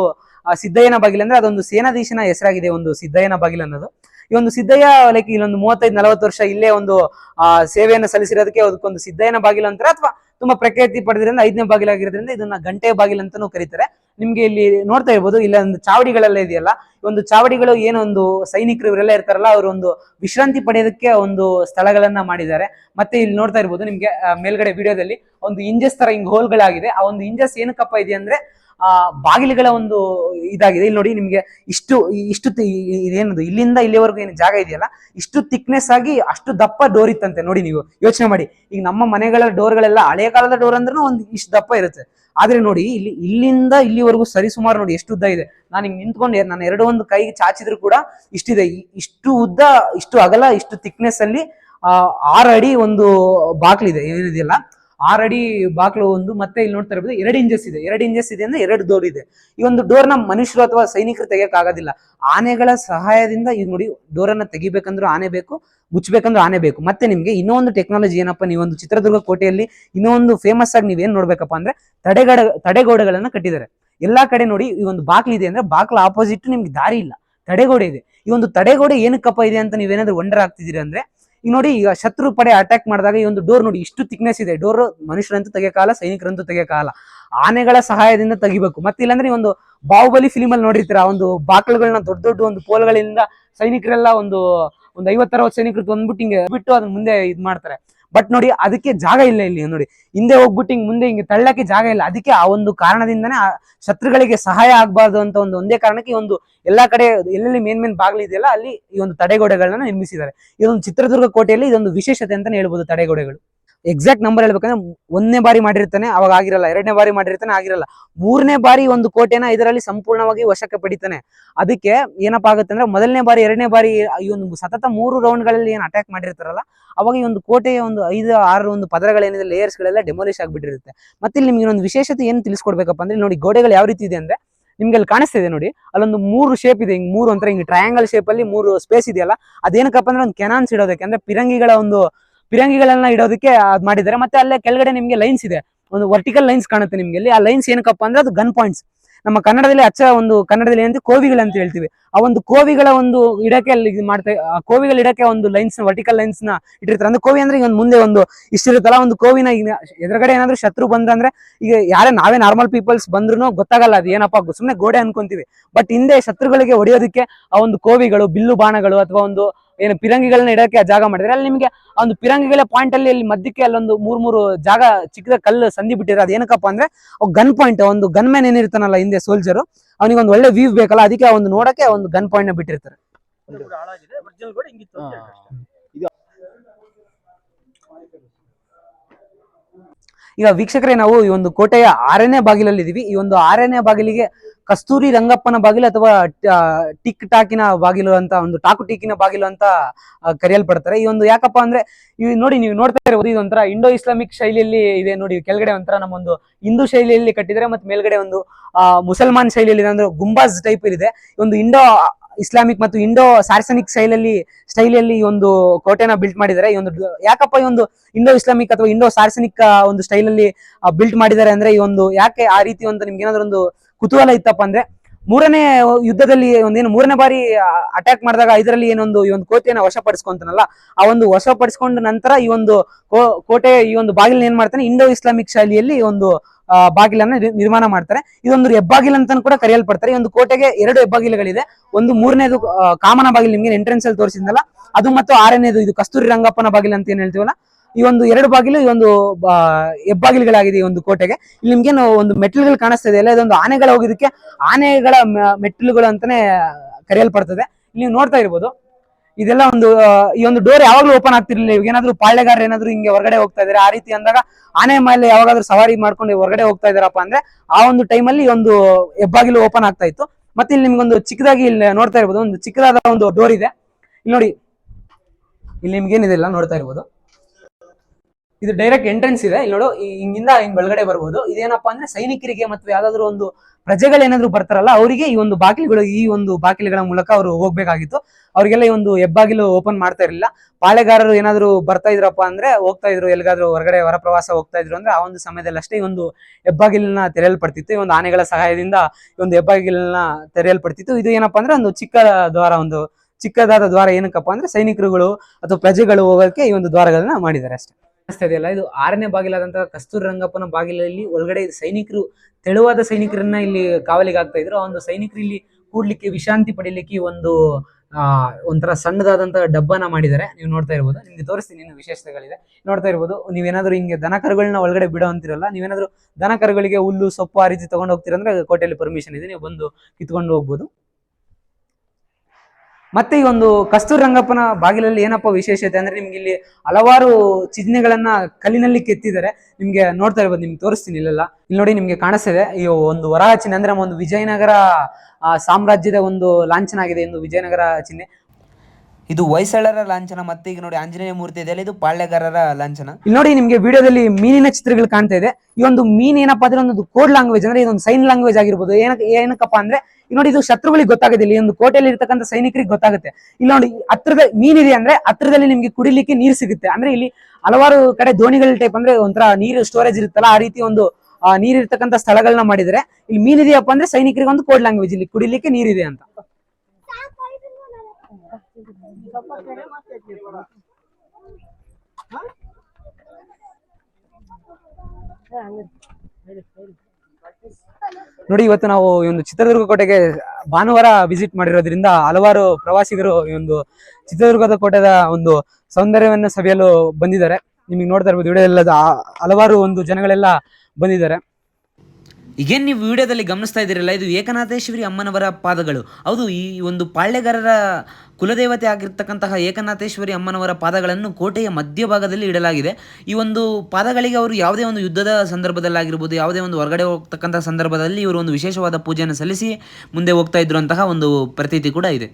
ಸಿದ್ದಯ್ಯನ ಬಾಗಿಲು ಅಂದ್ರೆ ಅದೊಂದು ಸೇನಾಧೀಶನ ಹೆಸರಾಗಿದೆ ಒಂದು ಸಿದ್ದಯ್ಯನ ಬಾಗಿಲು ಅನ್ನೋದು. ಈ ಒಂದು ಸಿದ್ದಯ್ಯ ಲೈಕ್ ಇಲ್ಲೊಂದು ಮೂವತ್ತೈದು, ನಲವತ್ತು ವರ್ಷ ಇಲ್ಲೇ ಒಂದು, ಆ, ಸೇವೆಯನ್ನು ಸಲ್ಲಿಸಿರೋದಕ್ಕೆ ಅದಕ್ಕೊಂದು ಸಿದ್ದಯ್ಯನ ಬಾಗಿಲು ಅಂತಾರೆ, ಅಥವಾ ತುಂಬಾ ಪ್ರಖ್ಯಾತಿ ಪಡೆದಿರೋದ್ರಿಂದ ಐದನೇ ಬಾಗಿಲಾಗಿರೋದ್ರಿಂದ ಇದನ್ನ ಗಂಟೆ ಬಾಗಿಲು ಅಂತಾನೂ ಕರೀತಾರೆ. ನಿಮ್ಗೆ ಇಲ್ಲಿ ನೋಡ್ತಾ ಇರ್ಬೋದು, ಇಲ್ಲ ಒಂದು ಚಾವಡಿಗಳೆಲ್ಲ ಇದೆಯಲ್ಲ ಒಂದು ಚಾವಡಿಗಳು ಏನೊಂದು ಸೈನಿಕರು ಇವರೆಲ್ಲ ಇರ್ತಾರಲ್ಲ, ಅವರು ಒಂದು ವಿಶ್ರಾಂತಿ ಪಡೆಯೋದಕ್ಕೆ ಒಂದು ಸ್ಥಳಗಳನ್ನ ಮಾಡಿದ್ದಾರೆ. ಮತ್ತೆ ಇಲ್ಲಿ ನೋಡ್ತಾ ಇರ್ಬೋದು ನಿಮ್ಗೆ ಮೇಲ್ಗಡೆ ವಿಡಿಯೋದಲ್ಲಿ ಒಂದು ಇಂಜಸ್ ತರ ಹಿಂಗ್ ಹೋಲ್ಗಳಾಗಿದೆ. ಆ ಒಂದು ಇಂಜಸ್ ಏನಕ್ಕಪ್ಪ ಇದೆ ಅಂದ್ರೆ ಆ, ಬಾಗಿಲುಗಳ ಒಂದು ಇದಾಗಿದೆ. ಇಲ್ಲಿ ನೋಡಿ ನಿಮ್ಗೆ ಇಷ್ಟು ಇಷ್ಟು ಇದೇನದು, ಇಲ್ಲಿಂದ ಇಲ್ಲಿವರೆಗೂ ಏನು ಜಾಗ ಇದೆಯಲ್ಲ, ಇಷ್ಟು ಥಿಕ್ನೆಸ್ ಆಗಿ ಅಷ್ಟು ದಪ್ಪ ಡೋರ್ ಇತ್ತಂತೆ. ನೋಡಿ ನೀವು, ಯೋಚನೆ ಮಾಡಿ. ಈಗ ನಮ್ಮ ಮನೆಗಳ ಡೋರ್ಗಳೆಲ್ಲ ಹಳೆಯ ಕಾಲದ ಡೋರ್ ಅಂದ್ರೂ ಒಂದು ಇಷ್ಟು ದಪ್ಪ ಇರುತ್ತೆ. ಆದ್ರೆ ನೋಡಿ, ಇಲ್ಲಿ, ಇಲ್ಲಿಂದ ಇಲ್ಲಿವರೆಗೂ ಸರಿಸುಮಾರು ನೋಡಿ ಎಷ್ಟು ಉದ್ದ ಇದೆ. ನಾನು ಹಿಂಗೆ ನಿಂತ್ಕೊಂಡು ನಾನು ಎರಡು ಒಂದು ಕೈಗೆ ಚಾಚಿದ್ರು ಕೂಡ ಇಷ್ಟಿದೆ. ಇಷ್ಟು ಉದ್ದ, ಇಷ್ಟು ಅಗಲ, ಇಷ್ಟು ಥಿಕ್ನೆಸ್ ಅಲ್ಲಿ, ಆ ಆರು ಅಡಿ ಒಂದು ಬಾಕ್ಲಿದೆ ಏನಿದೆಯಲ್ಲ ಆರು ಅಡಿ ಬಾಕ್ಲು ಒಂದು, ಮತ್ತೆ ಇಲ್ಲಿ ನೋಡ್ತಾ ಇರ್ಬೋದು ಎರಡು ಇಂಜಸ್ ಇದೆ. ಎರಡು ಇಂಜಸ್ ಇದೆ ಅಂದ್ರೆ ಎರಡು ಡೋರ್ ಇದೆ. ಈ ಒಂದು ಡೋರ್ನ ಮನುಷ್ಯರು ಅಥವಾ ಸೈನಿಕರು ತೆಗಿಯಕ್ ಆಗೋದಿಲ್ಲ ಆನೆಗಳ ಸಹಾಯದಿಂದ ಈಗ ನೋಡಿ ಡೋರ್ ಅನ್ನ ತೆಗಿಬೇಕಂದ್ರೂ ಆನೆ ಬೇಕು ಮುಚ್ಚಬೇಕಂದ್ರೆ ಆನೆ ಬೇಕು. ಮತ್ತೆ ನಿಮಗೆ ಇನ್ನೊಂದು ಒಂದು ಟೆಕ್ನಾಲಜಿ ಏನಪ್ಪ, ನೀವೊಂದು ಚಿತ್ರದುರ್ಗ ಕೋಟೆಯಲ್ಲಿ ಇನ್ನೊಂದು ಒಂದು ಫೇಮಸ್ ಆಗಿ ನೀವೇನ್ ನೋಡ್ಬೇಕಪ್ಪ ಅಂದ್ರೆ ತಡೆಗಡ, ತಡೆಗೋಡೆಗಳನ್ನ ಕಟ್ಟಿದ್ದಾರೆ. ಎಲ್ಲಾ ಕಡೆ ನೋಡಿ ಈ ಒಂದು ಬಾಕ್ಲು ಇದೆ ಅಂದ್ರೆ ಬಾಕ್ಲ ಆಪೋಸಿಟ್ ನಿಮ್ಗೆ ದಾರಿ ಇಲ್ಲ. ತಡೆಗೋಡೆ ಇದೆ. ಈ ಒಂದು ತಡೆಗೋಡೆ ಏನಕ್ಕಪ್ಪ ಇದೆ ಅಂತ ನೀವೇನಾದ್ರೂ ವಂಡರ್ ಆಗ್ತಿದ್ದೀರಿ ಅಂದ್ರೆ ಈಗ ನೋಡಿ, ಈಗ ಶತ್ರು ಪಡೆ ಅಟ್ಯಾಕ್ ಮಾಡಿದಾಗ ಈ ಒಂದು ಡೋರ್ ನೋಡಿ, ಇಷ್ಟು ಥಿಕ್ನೆಸ್ ಇದೆ. ಡೋರ್ ಮನುಷ್ಯರಂತೂ ತೆಗೆಯಕಾಲ ಸೈನಿಕರಂತೂ ತೆಗೆಯಕಾಲ ಆನೆಗಳ ಸಹಾಯದಿಂದ ತೆಗಿಬೇಕು. ಮತ್ತೆ ಇಲ್ಲಾಂದ್ರೆ ಈ ಒಂದು ಬಾಹುಬಲಿ ಫಿಲಿಮ್ ಅಲ್ಲಿ ನೋಡಿರ್ತೀರ ಒಂದು ಬಾಕಲ್ಗಳನ್ನ ದೊಡ್ಡ ದೊಡ್ಡ ಒಂದು ಪೋಲ್ಗಳಿಂದ ಸೈನಿಕರೆಲ್ಲ ಒಂದು ಒಂದು ಐವತ್ತರವತ್ತು ಸೈನಿಕರು ಬಂದ್ಬಿಟ್ಟು ಹಿಂಗೆ ಬಿಟ್ಟು ಅದನ್ನ ಮುಂದೆ ಇದ್ ಮಾಡ್ತಾರೆ. ಬಟ್ ನೋಡಿ ಅದಕ್ಕೆ ಜಾಗ ಇಲ್ಲ ಇಲ್ಲಿ ನೋಡಿ. ಹಿಂದೆ ಹೋಗ್ಬಿಟ್ಟು ಹಿಂಗ್ ಮುಂದೆ ಹಿಂಗೆ ತಳ್ಳಕ್ಕೆ ಜಾಗ ಇಲ್ಲ. ಅದಕ್ಕೆ ಆ ಒಂದು ಕಾರಣದಿಂದನೇ ಆ ಶತ್ರುಗಳಿಗೆ ಸಹಾಯ ಆಗ್ಬಾರ್ದು ಅಂತ ಒಂದು ಒಂದೇ ಕಾರಣಕ್ಕೆ ಈ ಒಂದು ಎಲ್ಲಾ ಕಡೆ ಎಲ್ಲೆಲ್ಲಿ ಮೇನ್ ಮೇನ್ ಬಾಗಿಲು ಇದೆಯಲ್ಲ ಅಲ್ಲಿ ಈ ಒಂದು ತಡೆಗೋಡೆಗಳನ್ನ ನಿರ್ಮಿಸಿದ್ದಾರೆ. ಇದೊಂದು ಚಿತ್ರದುರ್ಗ ಕೋಟೆಯಲ್ಲಿ ಇದೊಂದು ವಿಶೇಷತೆ ಅಂತಾನೆ ಹೇಳ್ಬೋದು ತಡೆಗೋಡೆಗಳು. ಎಕ್ಸಾಕ್ಟ್ ನಂಬರ್ ಹೇಳ್ಬೇಕಂದ್ರೆ ಒಂದನೇ ಬಾರಿ ಮಾಡಿರ್ತಾನೆ, ಅವಾಗ ಆಗಿರಲ್ಲ. ಎರಡನೇ ಬಾರಿ ಮಾಡಿರ್ತಾನೆ, ಆಗಿರಲ್ಲ. ಮೂರನೇ ಬಾರಿ ಒಂದು ಕೋಟೆನ ಇದರಲ್ಲಿ ಸಂಪೂರ್ಣವಾಗಿ ವಶಕ್ಕೆ ಪಡಿತಾನೆ. ಅದಕ್ಕೆ ಏನಪ್ಪಾ ಆಗುತ್ತೆ ಅಂದ್ರೆ ಮೊದಲನೇ ಬಾರಿ, ಎರಡನೇ ಬಾರಿ ಈ ಒಂದು ಸತತ ಮೂರು ರೌಂಡ್ಗಳಲ್ಲಿ ಏನ್ ಅಟ್ಯಾಕ್ ಮಾಡಿರ್ತಾರಲ್ಲ, ಅವಾಗ ಈ ಒಂದು ಕೋಟೆಯ ಒಂದು ಐದು, ಆರು ಒಂದು ಪದರಗಳೇನಿದೆ ಲೇಯರ್ಸ್ ಗಳೆಲ್ಲ ಡೆಮೋಲಿಶ್ ಆಗಿಬಿಟ್ಟಿರುತ್ತೆ. ಮತ್ತೆ ಇಲ್ಲಿ ನಿಮಗೆ ಒಂದು ವಿಶೇಷತೆ ಏನು ತಿಳಿಸ್ಕೊಡ್ಬೇಕಪ್ಪ ಅಂದ್ರೆ ನೋಡಿ ಗೋಡೆಗಳು ಯಾವ ರೀತಿ ಇದೆ ಅಂದ್ರೆ, ನಿಮ್ಗೆ ಅಲ್ಲಿ ಕಾಣಿಸ್ತಾ ಇದೆ ನೋಡಿ, ಅಲ್ಲೊಂದು ಮೂರು ಶೇಪ್ ಇದೆ. ಹಿಂಗ್ ಮೂರು ಅಂತ ಹಿಂಗೆ ಟ್ರಯಾಂಗಲ್ ಶೇಪ್ ಅಲ್ಲಿ ಮೂರು ಸ್ಪೇಸ್ ಇದೆಯಲ್ಲ, ಅದೇನಕ್ಕಪ್ಪ ಅಂದ್ರೆ ಒಂದು ಕೆನಾನ್ಸ್ ಇಡೋದಕ್ಕೆ ಅಂದ್ರೆ ಪಿರಂಗಿಗಳ ಒಂದು ಪಿರಂಗಿಗಳನ್ನ ಇಡೋದಕ್ಕೆ ಅದ್ ಮಾಡಿದ್ದಾರೆ. ಮತ್ತೆ ಅಲ್ಲೇ ಕೆಳಗಡೆ ನಿಮ್ಗೆ ಲೈನ್ಸ್ ಇದೆ. ಒಂದು ವರ್ಟಿಕಲ್ ಲೈನ್ಸ್ ಕಾಣುತ್ತೆ ನಿಮ್ಗೆ ಇಲ್ಲಿ ಆ ಲೈನ್ಸ್ ಏನಕ್ಕಪ್ಪ ಅಂದ್ರೆ ಅದು ಗನ್ ಪಾಯಿಂಟ್ಸ್ ನಮ್ಮ ಕನ್ನಡದಲ್ಲಿ ಅಚ್ಚ ಒಂದು ಕನ್ನಡದಲ್ಲಿ ಏನಂತ ಕೋವಿಗಳು ಅಂತ ಹೇಳ್ತೀವಿ. ಆ ಒಂದು ಕೋವಿಗಳ ಒಂದು ಇಡಕ್ಕೆ ಅಲ್ಲಿ ಮಾಡ್ತಾ, ಆ ಕೋವಿಗಳ ಇಡಕ್ಕೆ ಒಂದು ಲೈನ್ಸ್ ವರ್ಟಿಕಲ್ ಲೈನ್ಸ್ನ ಇಟ್ಟಿರ್ತಾರೆ. ಅಂದ್ರೆ ಕೋವಿ ಅಂದ್ರೆ ಈಗ ಮುಂದೆ ಒಂದು ಇಷ್ಟಿರುತ್ತಲ್ಲ ಒಂದು ಕೋವಿನ ಈಗ ಎದುರುಗಡೆ ಏನಾದ್ರು ಶತ್ರು ಬಂದ್ರೆ ಈಗ ಯಾರೇ ನಾವೇ ನಾರ್ಮಲ್ ಪೀಪಲ್ಸ್ ಬಂದ್ರು ಗೊತ್ತಾಗಲ್ಲ ಅದು ಏನಪ್ಪ ಸುಮ್ಮನೆ ಗೋಡೆ ಅನ್ಕೊಂತೀವಿ. ಬಟ್ ಹಿಂದೆ ಶತ್ರುಗಳಿಗೆ ಹೊಡೆಯೋದಕ್ಕೆ ಆ ಒಂದು ಕೋವಿಗಳು, ಬಿಲ್ಲು ಬಾಣಗಳು ಅಥವಾ ಒಂದು ಏನು ಪಿರಂಗಿಗಳನ್ನ ಇಡಕ್ಕೆ ಜಾಗ ಮಾಡಿದ್ರೆ. ಅಲ್ಲಿ ನಿಮಗೆ ಒಂದು ಪಿರಂಗಿಗಳ ಪಾಯಿಂಟ್ ಅಲ್ಲಿ ಅಲ್ಲಿ ಮಧ್ಯಕ್ಕೆ ಅಲ್ಲೊಂದು ಮೂರ್ ಮೂರು ಜಾಗ ಚಿಕ್ಕದ ಕಲ್ಲು ಸಂಧಿ ಬಿಟ್ಟಿರೋ ಅದು ಏನಕ್ಕಪ್ಪ ಅಂದ್ರೆ ಗನ್ ಪಾಯಿಂಟ್ ಒಂದು ಗನ್ ಮ್ಯಾನ್ ಏನಿರ್ತಾನಲ್ಲ ಹಿಂದೆ ಸೋಲ್ಜರ್ ಅವನಿಗೆ ಒಂದು ಒಳ್ಳೆ ವ್ಯೂ ಬೇಕಲ್ಲ ಅದಕ್ಕೆ ಒಂದು ನೋಡಕ್ಕೆ ಒಂದು ಗನ್ ಪಾಯಿಂಟ್ನ ಬಿಟ್ಟಿರ್ತಾರೆ. ಈಗ ವೀಕ್ಷಕರೇ ನಾವು ಈ ಒಂದು ಕೋಟೆಯ ಆರನೇ ಬಾಗಿಲಲ್ಲಿ ಇದೀವಿ ಈ ಒಂದು ಆರನೇ ಬಾಗಿಲಿಗೆ ಕಸ್ತೂರಿ ರಂಗಪ್ಪನ ಬಾಗಿಲು ಅಥವಾ ಟಿಕ್ ಟಾಕಿನ ಬಾಗಿಲು ಅಂತ, ಒಂದು ಟಾಕು ಟಿಕ್ಕಿನ ಬಾಗಿಲು ಅಂತ ಕರೆಯಲ್ಪಡ್ತಾರೆ. ಈ ಒಂದು ಯಾಕಪ್ಪ ಅಂದ್ರೆ ಇವ್ ನೋಡಿ ನೀವು ನೋಡ್ತಾ ಇರ್ಬೋದು ಇದೊಂಥರ ಇಂಡೋ ಇಸ್ಲಾಮಿಕ್ ಶೈಲಿಯಲ್ಲಿ ಇದೆ ನೋಡಿ, ಕೆಳಗಡೆ ಒಂಥರ ನಮ್ಮೊಂದು ಹಿಂದೂ ಶೈಲಿಯಲ್ಲಿ ಕಟ್ಟಿದ್ರೆ ಮತ್ತೆ ಮೇಲ್ಗಡೆ ಒಂದು ಮುಸಲ್ಮಾನ್ ಶೈಲಿಯಲ್ಲಿ ಅಂದ್ರೆ ಗುಂಬಾಜ್ ಟೈಪ್ ಇದೆ ಒಂದು ಇಂಡೋ ಇಸ್ಲಾಮಿಕ್ ಮತ್ತು ಇಂಡೋ ಸಾರ್ಸನಿಕ್ ಶೈಲಿಯಲ್ಲಿ ಸ್ಟೈಲಲ್ಲಿ ಈ ಒಂದು ಕೋಟೆನ ಬಿಲ್ಟ್ ಮಾಡಿದ್ದಾರೆ. ಈ ಒಂದು ಯಾಕಪ್ಪ ಈ ಒಂದು ಇಂಡೋ ಇಸ್ಲಾಮಿಕ್ ಅಥವಾ ಇಂಡೋ ಸಾರ್ಸನಿಕ್ ಒಂದು ಸ್ಟೈಲಲ್ಲಿ ಬಿಲ್ಟ್ ಮಾಡಿದ್ದಾರೆ ಅಂದ್ರೆ ಈ ಒಂದು, ಯಾಕೆ ಆ ರೀತಿ ಒಂದು ನಿಮ್ಗೆ ಏನಾದ್ರು ಒಂದು ಕುತೂಹಲ ಇತ್ತಪ್ಪ ಅಂದ್ರೆ ಮೂರನೇ ಯುದ್ಧದಲ್ಲಿ ಒಂದೇನು ಮೂರನೇ ಬಾರಿ ಅಟ್ಯಾಕ್ ಮಾಡಿದಾಗ ಇದರಲ್ಲಿ ಏನೊಂದು, ಈ ಒಂದು ಕೋಟೆಯನ್ನು ವಶಪಡಿಸ್ಕೊಂತಾನಲ್ಲ, ಆ ಒಂದು ವಶಪಡಿಸ್ಕೊಂಡ ನಂತರ ಈ ಒಂದು ಕೋಟೆ ಈ ಒಂದು ಬಾಗಿಲನ್ನ ಏನ್ ಮಾಡ್ತಾನೆ, ಇಂಡೋ ಇಸ್ಲಾಮಿಕ್ ಶೈಲಿಯಲ್ಲಿ ಒಂದು ಬಾಗಿಲನ್ನ ನಿರ್ಮಾಣ ಮಾಡ್ತಾರೆ. ಇದೊಂದು ಹೆಬ್ಬಾಗಿಲು ಅಂತ ಕೂಡ ಕರೆಯಲ್ಪಡ್ತಾರೆ. ಈ ಒಂದು ಕೋಟೆಗೆ ಎರಡು ಹೆಬ್ಬಾಗಿಲುಗಳಿದೆ. ಒಂದು ಮೂರನೇದು ಕಾಮನ ಬಾಗಿಲು ನಿಮ್ಗೆ ಎಂಟ್ರೆನ್ಸ್ ಅಲ್ಲಿ ತೋರಿಸಿದ್ನಲ್ಲ, ಅದು ಮತ್ತು ಆರನೇದು ಇದು ಕಸ್ತೂರಿ ರಂಗಪ್ಪನ ಬಾಗಿಲು ಅಂತ ಏನ್ ಹೇಳ್ತೀವಲ್ಲ ಈ ಒಂದು ಎರಡು ಬಾಗಿಲು, ಈ ಒಂದು ಹೆಬ್ಬಾಗಿಲುಗಳಾಗಿದೆ ಈ ಒಂದು ಕೋಟೆಗೆ. ಇಲ್ಲಿ ನಿಮ್ಗೇನು ಒಂದು ಮೆಟ್ಟಿಲುಗಳು ಕಾಣಿಸ್ತಾ ಇದೆ ಅಲ್ಲ, ಇದೊಂದು ಆನೆಗಳ ಹೋಗಿದ್ದಕ್ಕೆ ಆನೆಗಳ ಮೆಟ್ಟಿಲುಗಳು ಅಂತಾನೆ ಕರೆಯಲ್ಪಡ್ತದೆ. ಇಲ್ಲಿ ನೀವು ನೋಡ್ತಾ ಇರ್ಬೋದು. ಇದೆಲ್ಲ ಒಂದು ಈ ಒಂದು ಡೋರ್ ಯಾವಾಗ್ಲೂ ಓಪನ್ ಆಗ್ತಿರ್ಲಿಲ್ಲ. ಇವಾಗ ಏನಾದ್ರು ಪಾಳ್ಯಗಾರ ಏನಾದ್ರು ಹಿಂಗೆ ಹೊರಗಡೆ ಹೋಗ್ತಾ ಇದಾರೆ ಆ ರೀತಿ ಅಂದಾಗ ಆನೆ ಮೇಲೆ ಯಾವಾಗಾದ್ರೂ ಸವಾರಿ ಮಾಡ್ಕೊಂಡು ಹೊರಗಡೆ ಹೋಗ್ತಾ ಇದಾರಪ್ಪ ಅಂದ್ರೆ ಆ ಒಂದು ಟೈಮಲ್ಲಿ ಅಲ್ಲಿ ಒಂದು ಹೆಬ್ಬಾಗಿಲು ಓಪನ್ ಆಗ್ತಾ ಇತ್ತು. ಮತ್ತೆ ಇಲ್ಲಿ ನಿಮ್ಗೊಂದು ಚಿಕ್ಕದಾಗಿ ಇಲ್ಲಿ ನೋಡ್ತಾ ಇರ್ಬೋದು. ಒಂದು ಚಿಕ್ಕದಾದ ಒಂದು ಡೋರ್ ಇದೆ. ಇಲ್ಲಿ ನೋಡಿ. ಇಲ್ಲಿ ನಿಮ್ಗೆ ಏನಿದೆ ಇಲ್ಲ ನೋಡ್ತಾ ಇರ್ಬೋದು. ಇದು ಡೈರೆಕ್ಟ್ ಎಂಟ್ರೆನ್ಸ್ ಇದೆ. ಇಲ್ಲಿ ನೋಡು ಹಿಂಗಿಂದ ಹಿಂಗ್ ಒಳಗಡೆ ಬರ್ಬೋದು. ಇದೇನಪ್ಪ ಅಂದ್ರೆ ಸೈನಿಕರಿಗೆ ಮತ್ತು ಯಾವ್ದಾದ್ರು ಒಂದು ಪ್ರಜೆಗಳೇನಾದ್ರು ಬರ್ತಾರಲ್ಲ, ಅವರಿಗೆ ಈ ಒಂದು ಬಾಗಿಲುಗಳು, ಈ ಒಂದು ಬಾಗಿಲುಗಳ ಮೂಲಕ ಅವರು ಹೋಗ್ಬೇಕಾಗಿತ್ತು. ಅವರಿಗೆಲ್ಲ ಈ ಒಂದು ಹೆಬ್ಬಾಗಿಲು ಓಪನ್ ಮಾಡ್ತಾ ಇರಲಿಲ್ಲ. ಪಾಳೆಗಾರರು ಏನಾದ್ರು ಬರ್ತಾ ಇದ್ರಪ್ಪ ಅಂದ್ರೆ ಹೋಗ್ತಾ ಇದ್ರು, ಎಲ್ಲಿಗಾದ್ರೂ ಹೊರಗಡೆ ಹೊರ ಪ್ರವಾಸ ಹೋಗ್ತಾ ಇದ್ರು ಅಂದ್ರೆ ಆ ಒಂದು ಸಮಯದಲ್ಲಿ ಅಷ್ಟೇ ಈ ಒಂದು ಹೆಬ್ಬಾಗಿಲನ್ನ ತೆರೆಯಲ್ಪಡ್ತಿತ್ತು. ಈ ಒಂದು ಆನೆಗಳ ಸಹಾಯದಿಂದ ಈ ಒಂದು ಹೆಬ್ಬಾಗಿಲನ್ನ ತೆರೆಯಲ್ಪಡ್ತಿತ್ತು. ಇದು ಏನಪ್ಪಾ ಅಂದ್ರೆ ಒಂದು ಚಿಕ್ಕ ದ್ವಾರ, ಒಂದು ಚಿಕ್ಕದಾದ ದ್ವಾರ ಏನಕ್ಕಪ್ಪ ಅಂದ್ರೆ ಸೈನಿಕರುಗಳು ಅಥವಾ ಪ್ರಜೆಗಳು ಹೋಗೋಕೆ ಈ ಒಂದು ದ್ವಾರಗಳನ್ನ ಮಾಡಿದ್ದಾರೆ ಅಷ್ಟೇ. ಕಾಣಿಸ್ತಾ ಇದೆಯಲ್ಲ? ಇದು ಆರನೇ ಬಾಗಿಲಾದಂತಹ ಕಸ್ತೂರ್ ರಂಗಪ್ಪನ ಬಾಗಿಲಲ್ಲಿ ಒಳಗಡೆ ಸೈನಿಕರು, ತೆಳುವಾದ ಸೈನಿಕರನ್ನ ಇಲ್ಲಿ ಕಾವಲಿಗೆ ಆಗ್ತಾ ಇದ್ರು. ಒಂದು ಸೈನಿಕರು ಇಲ್ಲಿ ಕೂಡ್ಲಿಕ್ಕೆ, ವಿಶ್ರಾಂತಿ ಪಡಿಲಿಕ್ಕೆ ಒಂದು, ಆ, ಒಂಥರ ಸಣ್ಣದಾದಂತಹ ಡಬ್ಬನ ಮಾಡಿದ್ದಾರೆ. ನೀವು ನೋಡ್ತಾ ಇರ್ಬೋದು. ನಿಮ್ಗೆ ತೋರಿಸ್ತೀನಿ ಇನ್ನು ವಿಶೇಷತೆಗಳಿದೆ. ನೋಡ್ತಾ ಇರ್ಬೋದು, ನೀವೇನಾದ್ರೂ ಹಿಂಗೆ ದನ ಕರುಗಳನ್ನ ಒಳಗಡೆ ಬಿಡೋ ಅಂತಿರಲ್ಲ, ನೀವೇನಾದ್ರೂ ದನ ಕರುಗಳಿಗೆ ಹುಲ್ಲು, ಸೊಪ್ಪು ಆ ರೀತಿ ತಗೊಂಡು ಹೋಗ್ತೀರಂದ್ರೆ ಕೋಟೆಯಲ್ಲಿ ಪರ್ಮಿಷನ್ ಇದೆ. ನೀವು ಬಂದು ಕಿತ್ಕೊಂಡು ಹೋಗ್ಬೋದು. ಮತ್ತೆ ಈ ಒಂದು ಕಸ್ತೂರ್ ರಂಗಪ್ಪನ ಬಾಗಿಲಲ್ಲಿ ಏನಪ್ಪ ವಿಶೇಷತೆ ಅಂದ್ರೆ ನಿಮ್ಗೆ ಇಲ್ಲಿ ಹಲವಾರು ಚಿಹ್ನೆಗಳನ್ನ ಕಲ್ಲಿನಲ್ಲಿ ಕೆತ್ತಿದ್ದಾರೆ. ನಿಮ್ಗೆ ನೋಡ್ತಾ ಇರ್ಬೋದು, ನಿಮ್ಗೆ ತೋರಿಸ್ತೀನಿ ಇಲ್ಲೆಲ್ಲ. ಇಲ್ಲಿ ನೋಡಿ ನಿಮ್ಗೆ ಕಾಣಿಸ್ತಿದೆ, ಈ ಒಂದು ವರಹ ಚಿಹ್ನೆ ಅಂದ್ರೆ ಒಂದು ವಿಜಯನಗರ ಸಾಮ್ರಾಜ್ಯದ ಒಂದು ಲಾಂಛನ ಆಗಿದೆ ಎಂದು ವಿಜಯನಗರ ಚಿಹ್ನೆ. ಇದು ಹೊಯ್ಸಳರ ಲಾಂಛನ ಮತ್ತೆ ಈಗ ನೋಡಿ ಆಂಜನೇಯ ಮೂರ್ತಿ ಇದೆಯಲ್ಲ ಇದು ಪಾಳ್ಯಗಾರರ ಲಾಂಛನ. ಇಲ್ಲಿ ನೋಡಿ ನಿಮ್ಗೆ ವಿಡಿಯೋದಲ್ಲಿ ಮೀನಿನ ಚಿತ್ರಗಳು ಕಾಣ್ತಾ ಇದೆ. ಈ ಒಂದು ಮೀನ್ ಏನಪ್ಪಾ ಅಂದ್ರೆ ಒಂದು ಕೋಡ್ ಲ್ಯಾಂಗ್ವೇಜ್ ಅಂದ್ರೆ ಇದೊಂದು ಸೈನ್ ಲ್ಯಾಂಗ್ವೇಜ್ ಆಗಿರ್ಬೋದು. ಏನಕ್ಕೆ ಏನಕ್ಕಪ್ಪ ಅಂದ್ರೆ ಇಲ್ಲಿ ನೋಡಿ ಇದು ಶತ್ರುಗಳಿಗೆ ಗೊತ್ತಾಗುತ್ತೆ ಇಲ್ಲಿ ಒಂದು ಕೋಟೆಯಲ್ಲಿ ಇರ್ತಕ್ಕಂಥ ಸೈನಿಕರಿಗೆ ಗೊತ್ತಾಗುತ್ತೆ. ಇಲ್ಲಿ ನೋಡಿ ಹತ್ರದ ಇದೆ ಅಂದ್ರೆ ಹತ್ರದಲ್ಲಿ ನಿಮ್ಗೆ ಕುಡಿಲಿಕ್ಕೆ ನೀರು ಸಿಗುತ್ತೆ. ಅಂದ್ರೆ ಇಲ್ಲಿ ಹಲವಾರು ಕಡೆ ದೋಣಿಗಳ ಟೈಪ್ ಅಂದ್ರೆ ಒಂಥರ ನೀರು ಸ್ಟೋರೇಜ್ ಇರುತ್ತಲ್ಲ, ಆ ರೀತಿ ಒಂದು ನೀರು ನೀರಿರ್ತಕ್ಕಂಥ ಸ್ಥಳಗಳನ್ನ ಮಾಡಿದರೆ ಇಲ್ಲಿ ಮೀನಿದೆಯಪ್ಪ ಅಂದ್ರೆ ಸೈನಿಕರಿಗೆ ಒಂದು ಕೋಡ್ ಲ್ಯಾಂಗ್ವೇಜ್ ಇಲ್ಲಿ ಕುಡಿಲಿಕ್ಕೆ ನೀರಿದೆ ಅಂತ. ನೋಡಿ, ಇವತ್ತು ನಾವು ಈ ಒಂದು ಚಿತ್ರದುರ್ಗ ಕೋಟೆಗೆ ಭಾನುವಾರ ವಿಸಿಟ್ ಮಾಡಿರೋದ್ರಿಂದ ಹಲವಾರು ಪ್ರವಾಸಿಗರು ಈ ಒಂದು ಚಿತ್ರದುರ್ಗದ ಕೋಟೆದ ಒಂದು ಸೌಂದರ್ಯವನ್ನು ಸವಿಯಲು ಬಂದಿದ್ದಾರೆ. ನಿಮಗೆ ನೋಡ್ತಾ ಇರ್ಬೋದು ವಿಡಿಯೋ ಹಲವಾರು ಒಂದು ಜನಗಳೆಲ್ಲ ಬಂದಿದ್ದಾರೆ. ಈಗೇನು ನೀವು ವಿಡಿಯೋದಲ್ಲಿ ಗಮನಿಸ್ತಾ ಇದ್ದೀರಲ್ಲ, ಇದು ಏಕನಾಥೇಶ್ವರಿ ಅಮ್ಮನವರ ಪಾದಗಳು. ಹೌದು, ಈ ಒಂದು ಪಾಳ್ಯಗಾರರ ಕುಲದೇವತೆ ಆಗಿರ್ತಕ್ಕಂತಹ ಏಕನಾಥೇಶ್ವರಿ ಅಮ್ಮನವರ ಪಾದಗಳನ್ನು ಕೋಟೆಯ ಮಧ್ಯಭಾಗದಲ್ಲಿ ಇಡಲಾಗಿದೆ. ಈ ಒಂದು ಪಾದಗಳಿಗೆ ಅವರು ಯಾವುದೇ ಒಂದು ಯುದ್ಧದ ಸಂದರ್ಭದಲ್ಲಾಗಿರ್ಬೋದು, ಯಾವುದೇ ಒಂದು ಹೊರಗಡೆ ಹೋಗ್ತಕ್ಕಂಥ ಸಂದರ್ಭದಲ್ಲಿ ಇವರು ಒಂದು ವಿಶೇಷವಾದ ಪೂಜೆಯನ್ನು ಸಲ್ಲಿಸಿ ಮುಂದೆ ಹೋಗ್ತಾ ಇದ್ರಂತಹ ಒಂದು ಪ್ರತೀತಿ ಕೂಡ ಇದೆ.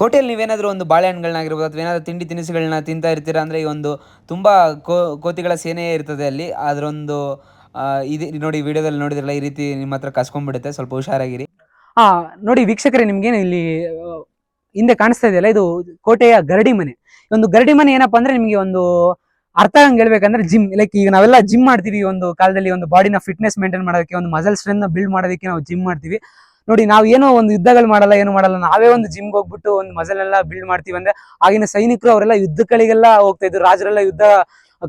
ಕೋಟೆಯಲ್ಲಿ ನೀವೇನಾದರೂ ಒಂದು ಬಾಳೆಹಣ್ಣುಗಳನ್ನಾಗಿರ್ಬೋದು, ಅಥವಾ ಏನಾದರೂ ತಿಂಡಿ ತಿನಿಸುಗಳನ್ನ ತಿಂತಾ ಇರ್ತೀರಾ ಅಂದರೆ ಈ ಒಂದು ತುಂಬ ಕೋತಿಗಳ ಸೇನೆಯೇ ಇರ್ತದೆ ಅಲ್ಲಿ. ಅದರೊಂದು ಇದು, ನೋಡಿ ವಿಡಿಯೋದಲ್ಲಿ ನೋಡಿದ್ರಲ್ಲ, ಈ ರೀತಿ ನಿಮ್ಮ ಹತ್ರ ಕಸ್ಕೊಂಡ್ಬಿಡುತ್ತೆ. ಸ್ವಲ್ಪ ಹುಷಾರಾಗಿರಿ. ಆ, ನೋಡಿ, ವೀಕ್ಷಕರೇ, ನಿಮ್ಗೇನು ಇಲ್ಲಿ ಹಿಂದೆ ಕಾಣಿಸ್ತಾ ಇದೆಯಲ್ಲ, ಇದು ಕೋಟೆಯ ಗರಡಿ ಮನೆ. ಒಂದು ಗರಡಿ ಮನೆ ಏನಪ್ಪಾ ಅಂದ್ರೆ ನಿಮಗೆ ಒಂದು ಅರ್ಥ ಹಂಗೆ ಹೇಳ್ಬೇಕಂದ್ರೆ ಜಿಮ್ ಲೈಕ್ ಈಗ ನಾವೆಲ್ಲ ಜಿಮ್ ಮಾಡ್ತೀವಿ ಒಂದು ಕಾಲದಲ್ಲಿ ಒಂದು ಬಾಡಿನ ಫಿಟ್ನೆಸ್ ಮೇಂಟೈನ್ ಮಾಡೋದಕ್ಕೆ, ಒಂದು ಮಸಲ್ ಸ್ಟ್ರೆಂತ್ ಬಿಲ್ಡ್ ಮಾಡೋದಕ್ಕೆ ನಾವು ಜಿಮ್ ಮಾಡ್ತೀವಿ. ನೋಡಿ, ನಾವು ಏನೋ ಒಂದು ಯುದ್ಧಗಳು ಮಾಡಲ್ಲ, ಏನು ಮಾಡಲ್ಲ, ನಾವೇ ಒಂದು ಜಿಮ್ಗೆ ಹೋಗ್ಬಿಟ್ಟು ಒಂದು ಮಸಲ್ ಎಲ್ಲ ಬಿಲ್ಡ್ ಮಾಡ್ತೀವಿ ಅಂದ್ರೆ, ಆಗಿನ ಸೈನಿಕರು ಅವರೆಲ್ಲ ಯುದ್ಧಗಳಿಗೆಲ್ಲ ಹೋಗ್ತಾ ಇದ್ರು, ರಾಜರೆಲ್ಲ ಯುದ್ಧ